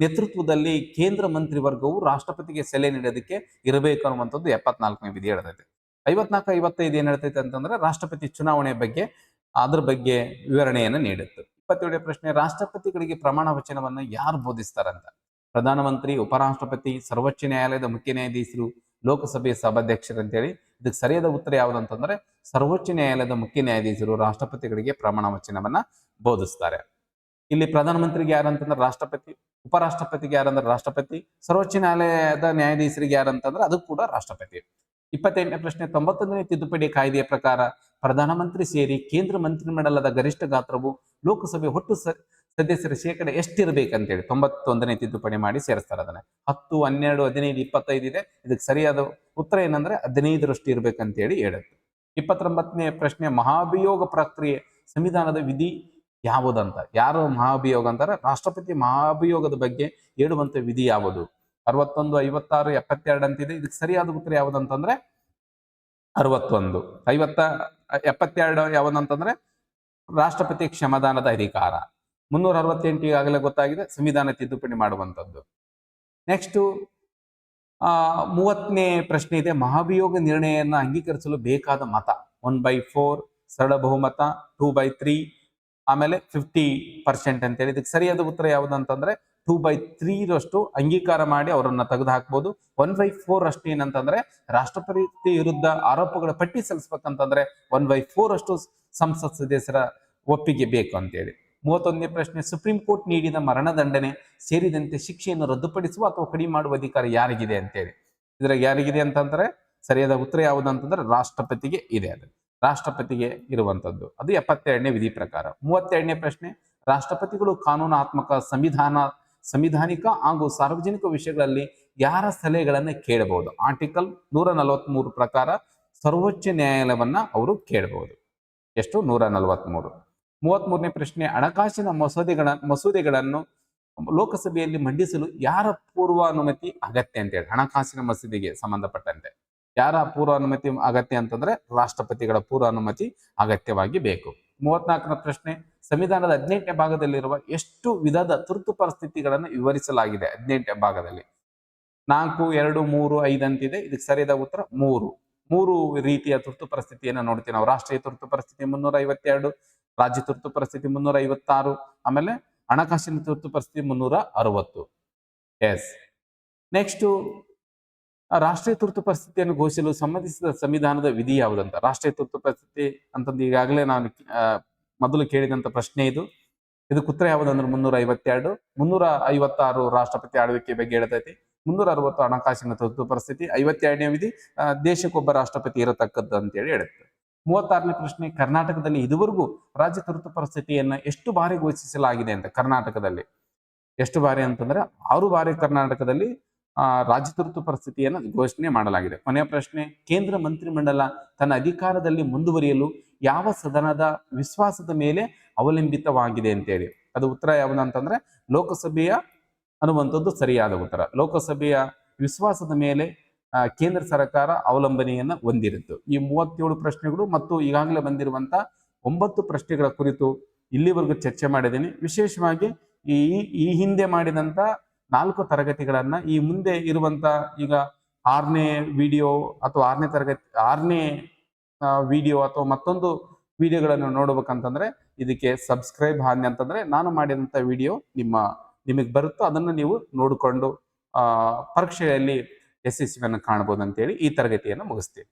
ನೇತೃತ್ವದಲ್ಲಿ ಕೇಂದ್ರ ಮಂತ್ರಿ ವರ್ಗವು ರಾಷ್ಟ್ರಪತಿಗೆ ಸಲಹೆ ನೀಡೋದಕ್ಕೆ ಇರಬೇಕು ಅನ್ನುವಂಥದ್ದು ಎಪ್ಪತ್ನಾಲ್ಕನೇ ವಿಧಿ ಹೇಳ್ತೈತೆ. ಐವತ್ನಾಲ್ಕು, ಐವತ್ತೈದು ಏನ್ ಹೇಳ್ತೈತೆ ಅಂತಂದ್ರೆ ರಾಷ್ಟ್ರಪತಿ ಚುನಾವಣೆ ಬಗ್ಗೆ, ಅದ್ರ ಬಗ್ಗೆ ವಿವರಣೆಯನ್ನು ನೀಡುತ್ತೆ. ಇಪ್ಪತ್ತೇಳನೇ ಪ್ರಶ್ನೆ, ರಾಷ್ಟ್ರಪತಿಗಳಿಗೆ ಪ್ರಮಾಣ ವಚನವನ್ನು ಯಾರು ಬೋಧಿಸ್ತಾರಂತ? ಪ್ರಧಾನಮಂತ್ರಿ, ಉಪರಾಷ್ಟ್ರಪತಿ, ಸರ್ವೋಚ್ಚ ನ್ಯಾಯಾಲಯದ ಮುಖ್ಯ ನ್ಯಾಯಾಧೀಶರು, ಲೋಕಸಭೆಯ ಸಭಾಧ್ಯಕ್ಷರು ಅಂತೇಳಿ ಇದಕ್ಕೆ ಸರಿಯಾದ ಉತ್ತರ ಯಾವುದು ಅಂತಂದ್ರೆ ಸರ್ವೋಚ್ಚ ನ್ಯಾಯಾಲಯದ ಮುಖ್ಯ ನ್ಯಾಯಾಧೀಶರು ರಾಷ್ಟ್ರಪತಿಗಳಿಗೆ ಪ್ರಮಾಣ ವಚನವನ್ನ ಬೋಧಿಸ್ತಾರೆ. ಇಲ್ಲಿ ಪ್ರಧಾನಮಂತ್ರಿಗೆ ಯಾರಂತಂದ್ರೆ ರಾಷ್ಟ್ರಪತಿ, ಉಪರಾಷ್ಟ್ರಪತಿಗೆ ಯಾರಂದ್ರೆ ರಾಷ್ಟ್ರಪತಿ, ಸರ್ವೋಚ್ಚ ನ್ಯಾಯಾಲಯದ ನ್ಯಾಯಾಧೀಶರಿಗೆ ಯಾರಂತಂದ್ರೆ ಅದು ಕೂಡ ರಾಷ್ಟ್ರಪತಿ. ಇಪ್ಪತ್ತೆಂಟನೇ ಪ್ರಶ್ನೆ, ತೊಂಬತ್ತೊಂದನೇ ತಿದ್ದುಪಡಿ ಕಾಯ್ದೆಯ ಪ್ರಕಾರ ಪ್ರಧಾನಮಂತ್ರಿ ಸೇರಿ ಕೇಂದ್ರ ಮಂತ್ರಿಮಂಡಲದ ಗರಿಷ್ಠ ಗಾತ್ರವು ಲೋಕಸಭೆ ಒಟ್ಟು ಸದಸ್ಯರ ಶೇಕಡ ಎಷ್ಟಿರ್ಬೇಕಂತೇಳಿ ತೊಂಬತ್ತೊಂದನೇ ತಿದ್ದುಪಡಿ ಮಾಡಿ ಸೇರಿಸ್ತಾರೆ ಅದನ್ನ. ಹತ್ತು, ಹನ್ನೆರಡು, ಹದಿನೈದು, ಇಪ್ಪತ್ತೈದು ಇದೆ. ಇದಕ್ಕೆ ಸರಿಯಾದ ಉತ್ತರ ಏನಂದ್ರೆ ಹದಿನೈದರಷ್ಟು ಇರ್ಬೇಕಂತೇಳಿ ಹೇಳುತ್ತೆ. ಇಪ್ಪತ್ತೊಂಬತ್ತನೇ ಪ್ರಶ್ನೆ, ಮಹಾಭಿಯೋಗ ಪ್ರಕ್ರಿಯೆ ಸಂವಿಧಾನದ ವಿಧಿ ಯಾವುದಂತ? ಯಾರು ಮಹಾಭಿಯೋಗ ಅಂತಾರೆ? ರಾಷ್ಟ್ರಪತಿ ಮಹಾಭಿಯೋಗದ ಬಗ್ಗೆ ಹೇಳುವಂತ ವಿಧಿ ಯಾವುದು? ಅರವತ್ತೊಂದು, ಐವತ್ತಾರು, ಎಪ್ಪತ್ತೆರಡು ಅಂತಿದೆ. ಇದಕ್ಕೆ ಸರಿಯಾದ ಉತ್ತರ ಯಾವುದಂತಂದ್ರೆ? ಅರವತ್ತೊಂದು. ಐವತ್ತ, ಎಪ್ಪತ್ತೆರಡು ಯಾವುದಂತಂದ್ರೆ? ರಾಷ್ಟ್ರಪತಿ ಕ್ಷಮಾದಾನದ ಅಧಿಕಾರ. ಮುನ್ನೂರ ಅರವತ್ತೆಂಟು ಈಗಾಗಲೇ ಗೊತ್ತಾಗಿದೆ, ಸಂವಿಧಾನ ತಿದ್ದುಪಡಿ ಮಾಡುವಂಥದ್ದು. ನೆಕ್ಸ್ಟು ಮೂವತ್ತನೇ ಪ್ರಶ್ನೆ ಇದೆ. ಮಹಾಭಿಯೋಗ ನಿರ್ಣಯವನ್ನು ಅಂಗೀಕರಿಸಲು ಬೇಕಾದ ಮತ? ಒನ್ ಬೈ ಫೋರ್ ಸರಳ ಬಹುಮತ ಟೂ ಬೈ ತ್ರೀ ಆಮೇಲೆ ಫಿಫ್ಟಿ ಪರ್ಸೆಂಟ್ ಅಂತೇಳಿ. ಇದಕ್ಕೆ ಸರಿಯಾದ ಉತ್ತರ ಯಾವುದಂತಂದ್ರೆ ಟೂ ಬೈ ತ್ರೀರಷ್ಟು ಅಂಗೀಕಾರ ಮಾಡಿ ಅವರನ್ನ ತೆಗೆದು ಹಾಕ್ಬೋದು ಒನ್ ಬೈ ಫೋರ್ ಅಷ್ಟು ಏನಂತಂದ್ರೆ ರಾಷ್ಟ್ರಪತಿ ವಿರುದ್ಧ ಆರೋಪಗಳ ಪಟ್ಟಿ ಸಲ್ಲಿಸ್ಬೇಕಂತಂದ್ರೆ ಒನ್ ಬೈ ಫೋರ್ ಅಷ್ಟು ಸಂಸತ್ ಸದಸ್ಯರ ಒಪ್ಪಿಗೆ ಬೇಕು ಅಂತೇಳಿ. ಮೂವತ್ತೊಂದನೇ ಪ್ರಶ್ನೆ, ಸುಪ್ರೀಂ ಕೋರ್ಟ್ ನೀಡಿದ ಮರಣದಂಡನೆ ಸೇರಿದಂತೆ ಶಿಕ್ಷೆಯನ್ನು ರದ್ದುಪಡಿಸುವ ಅಥವಾ ಕಡಿಮೆ ಮಾಡುವ ಅಧಿಕಾರ ಯಾರಿಗಿದೆ ಅಂತೇಳಿ. ಇದ್ರಾಗ ಯಾರಿಗಿದೆ ಅಂತಂದ್ರೆ ಸರಿಯಾದ ಉತ್ತರ ಯಾವುದು ಅಂತಂದ್ರೆ ರಾಷ್ಟ್ರಪತಿಗೆ ಇದೆ ಅದು. ರಾಷ್ಟ್ರಪತಿಗೆ ಇರುವಂತದ್ದು. ಅದು ಎಪ್ಪತ್ತೆರಡನೇ ವಿಧಿ ಪ್ರಕಾರ. ಮೂವತ್ತೆರಡನೇ ಪ್ರಶ್ನೆ, ರಾಷ್ಟ್ರಪತಿಗಳು ಕಾನೂನಾತ್ಮಕ ಸಂವಿಧಾನ ಸಂವಿಧಾನಿಕ ಹಾಗೂ ಸಾರ್ವಜನಿಕ ವಿಷಯಗಳಲ್ಲಿ ಯಾರ ಸಲಹೆಗಳನ್ನು ಕೇಳಬಹುದು ಆರ್ಟಿಕಲ್ ನೂರ ನಲವತ್ಮೂರು ಪ್ರಕಾರ ಸರ್ವೋಚ್ಚ ನ್ಯಾಯಾಲಯವನ್ನ ಅವರು ಕೇಳಬಹುದು ಎಷ್ಟು? ನೂರ ನಲವತ್ಮೂರು ಮೂವತ್ಮೂರನೇ ಪ್ರಶ್ನೆ, ಹಣಕಾಸಿನ ಮಸೂದೆಗಳ, ಮಸೂದೆಗಳನ್ನು ಲೋಕಸಭೆಯಲ್ಲಿ ಮಂಡಿಸಲು ಯಾರ ಪೂರ್ವಾನುಮತಿ ಅಗತ್ಯ ಅಂತೇಳಿ ಹಣಕಾಸಿನ ಮಸೂದೆಗೆ ಸಂಬಂಧಪಟ್ಟಂತೆ. ಯಾರ ಪೂರ್ವಾನುಮತಿ ಅಗತ್ಯ ಅಂತಂದ್ರೆ ರಾಷ್ಟ್ರಪತಿಗಳ ಪೂರ್ವಾನುಮತಿ ಅಗತ್ಯವಾಗಿ ಬೇಕು. ಮೂವತ್ನಾಲ್ಕನೇ ಪ್ರಶ್ನೆ, ಸಂವಿಧಾನದ ಹದಿನೆಂಟನೇ ಭಾಗದಲ್ಲಿರುವ ಎಷ್ಟು ವಿಧದ ತುರ್ತು ಪರಿಸ್ಥಿತಿಗಳನ್ನು ವಿವರಿಸಲಾಗಿದೆ? ಹದಿನೆಂಟನೇ ಭಾಗದಲ್ಲಿ. ನಾಲ್ಕು, ಎರಡು, ಮೂರು, ಐದು ಅಂತಿದೆ. ಇದಕ್ಕೆ ಸರಿಯಾದ ಉತ್ತರ ಮೂರು. ಮೂರು ರೀತಿಯ ತುರ್ತು ಪರಿಸ್ಥಿತಿಯನ್ನು ನೋಡ್ತೀವಿ ನಾವು. ರಾಷ್ಟ್ರೀಯ ತುರ್ತು ಪರಿಸ್ಥಿತಿ ಮುನ್ನೂರ ಐವತ್ತೆರಡು ರಾಜ್ಯ ತುರ್ತು ಪರಿಸ್ಥಿತಿ ಮುನ್ನೂರ ಐವತ್ತಾರು ಆಮೇಲೆ ಹಣಕಾಸಿನ ತುರ್ತು ಪರಿಸ್ಥಿತಿ ಮುನ್ನೂರ ಅರವತ್ತು ಎಸ್ ನೆಕ್ಸ್ಟ್ ರಾಷ್ಟ್ರೀಯ ತುರ್ತು ಪರಿಸ್ಥಿತಿಯನ್ನು ಘೋಷಿಸಲು ಸಂಬಂಧಿಸಿದ ಸಂವಿಧಾನದ ವಿಧಿ ಯಾವುದಂತ? ರಾಷ್ಟ್ರೀಯ ತುರ್ತು ಪರಿಸ್ಥಿತಿ ಅಂತಂದು ಈಗಾಗಲೇ ನಾನು ಮೊದಲು ಕೇಳಿದಂತ ಪ್ರಶ್ನೆ ಇದು. ಇದಕ್ಕೆ ಉತ್ತರ ಯಾವುದಂದ್ರೆ ಮುನ್ನೂರ ಐವತ್ತೆರಡು ಮುನ್ನೂರ ಐವತ್ತಾರು ರಾಷ್ಟ್ರಪತಿ ಆಳ್ವಿಕೆ ಬಗ್ಗೆ ಹೇಳ್ತೈತಿ. ಮುನ್ನೂರ ಅರವತ್ತು ಹಣಕಾಸಿನ ತುರ್ತು ಪರಿಸ್ಥಿತಿ. ಐವತ್ತೆರಡನೇ ವಿಧಿ ದೇಶಕ್ಕೊಬ್ಬ ರಾಷ್ಟ್ರಪತಿ ಇರತಕ್ಕದ್ದು ಅಂತೇಳಿ ಹೇಳುತ್ತೆ. ಮೂವತ್ತಾರನೇ ಪ್ರಶ್ನೆ, ಕರ್ನಾಟಕದಲ್ಲಿ ಇದುವರೆಗೂ ರಾಜ್ಯ ತುರ್ತು ಪರಿಸ್ಥಿತಿಯನ್ನ ಎಷ್ಟು ಬಾರಿ ಘೋಷಿಸಲಾಗಿದೆ ಅಂತ ಕರ್ನಾಟಕದಲ್ಲಿ? ಎಷ್ಟು ಬಾರಿ ಅಂತಂದ್ರೆ ಆರು ಬಾರಿ ಕರ್ನಾಟಕದಲ್ಲಿ ರಾಜ್ಯ ತುರ್ತು ಪರಿಸ್ಥಿತಿಯನ್ನು ಘೋಷಣೆ ಮಾಡಲಾಗಿದೆ. ಕೊನೆಯ ಪ್ರಶ್ನೆ, ಕೇಂದ್ರ ಮಂತ್ರಿಮಂಡಲ ತನ್ನ ಅಧಿಕಾರದಲ್ಲಿ ಮುಂದುವರಿಯಲು ಯಾವ ಸದನದ ವಿಶ್ವಾಸದ ಮೇಲೆ ಅವಲಂಬಿತವಾಗಿದೆ ಅಂತೇಳಿ. ಅದು ಉತ್ತರ ಯಾವುದು ಅಂತಂದ್ರೆ, ಲೋಕಸಭೆಯ ಅನ್ನುವಂಥದ್ದು ಸರಿಯಾದ ಉತ್ತರ. ಲೋಕಸಭೆಯ ವಿಶ್ವಾಸದ ಮೇಲೆ ಕೇಂದ್ರ ಸರ್ಕಾರ ಅವಲಂಬನೆಯನ್ನು ಹೊಂದಿರುತ್ತೆ. ಈ ಮೂವತ್ತೇಳು ಪ್ರಶ್ನೆಗಳು ಮತ್ತು ಈಗಾಗಲೇ ಬಂದಿರುವಂತ ಒಂಬತ್ತು ಪ್ರಶ್ನೆಗಳ ಕುರಿತು ಇಲ್ಲಿವರೆಗೂ ಚರ್ಚೆ ಮಾಡಿದ್ದೀನಿ. ವಿಶೇಷವಾಗಿ ಈ ಈ ಹಿಂದೆ ಮಾಡಿದಂತ ನಾಲ್ಕು ತರಗತಿಗಳನ್ನ ಈ ಮುಂದೆ ಇರುವಂತ ಈಗ ಆರನೇ ವಿಡಿಯೋ ಅಥವಾ ಆರನೇ ತರಗತಿ, ಆರನೇ ವಿಡಿಯೋ ಅಥವಾ ಮತ್ತೊಂದು ವಿಡಿಯೋಗಳನ್ನು ನೋಡ್ಬೇಕಂತಂದ್ರೆ ಇದಕ್ಕೆ ಸಬ್ಸ್ಕ್ರೈಬ್ ಹಾನಿ ಅಂತಂದ್ರೆ ನಾನು ಮಾಡಿದಂತ ವಿಡಿಯೋ ನಿಮ್ಮ, ನಿಮಗೆ ಬರುತ್ತೋ ಅದನ್ನು ನೀವು ನೋಡಿಕೊಂಡು ಪರೀಕ್ಷೆಯಲ್ಲಿ ಯಶಸ್ವಿಯನ್ನು ಕಾಣಬಹುದು ಅಂತೇಳಿ ಈ ತರಗತಿಯನ್ನು ಮುಗಿಸ್ತೀನಿ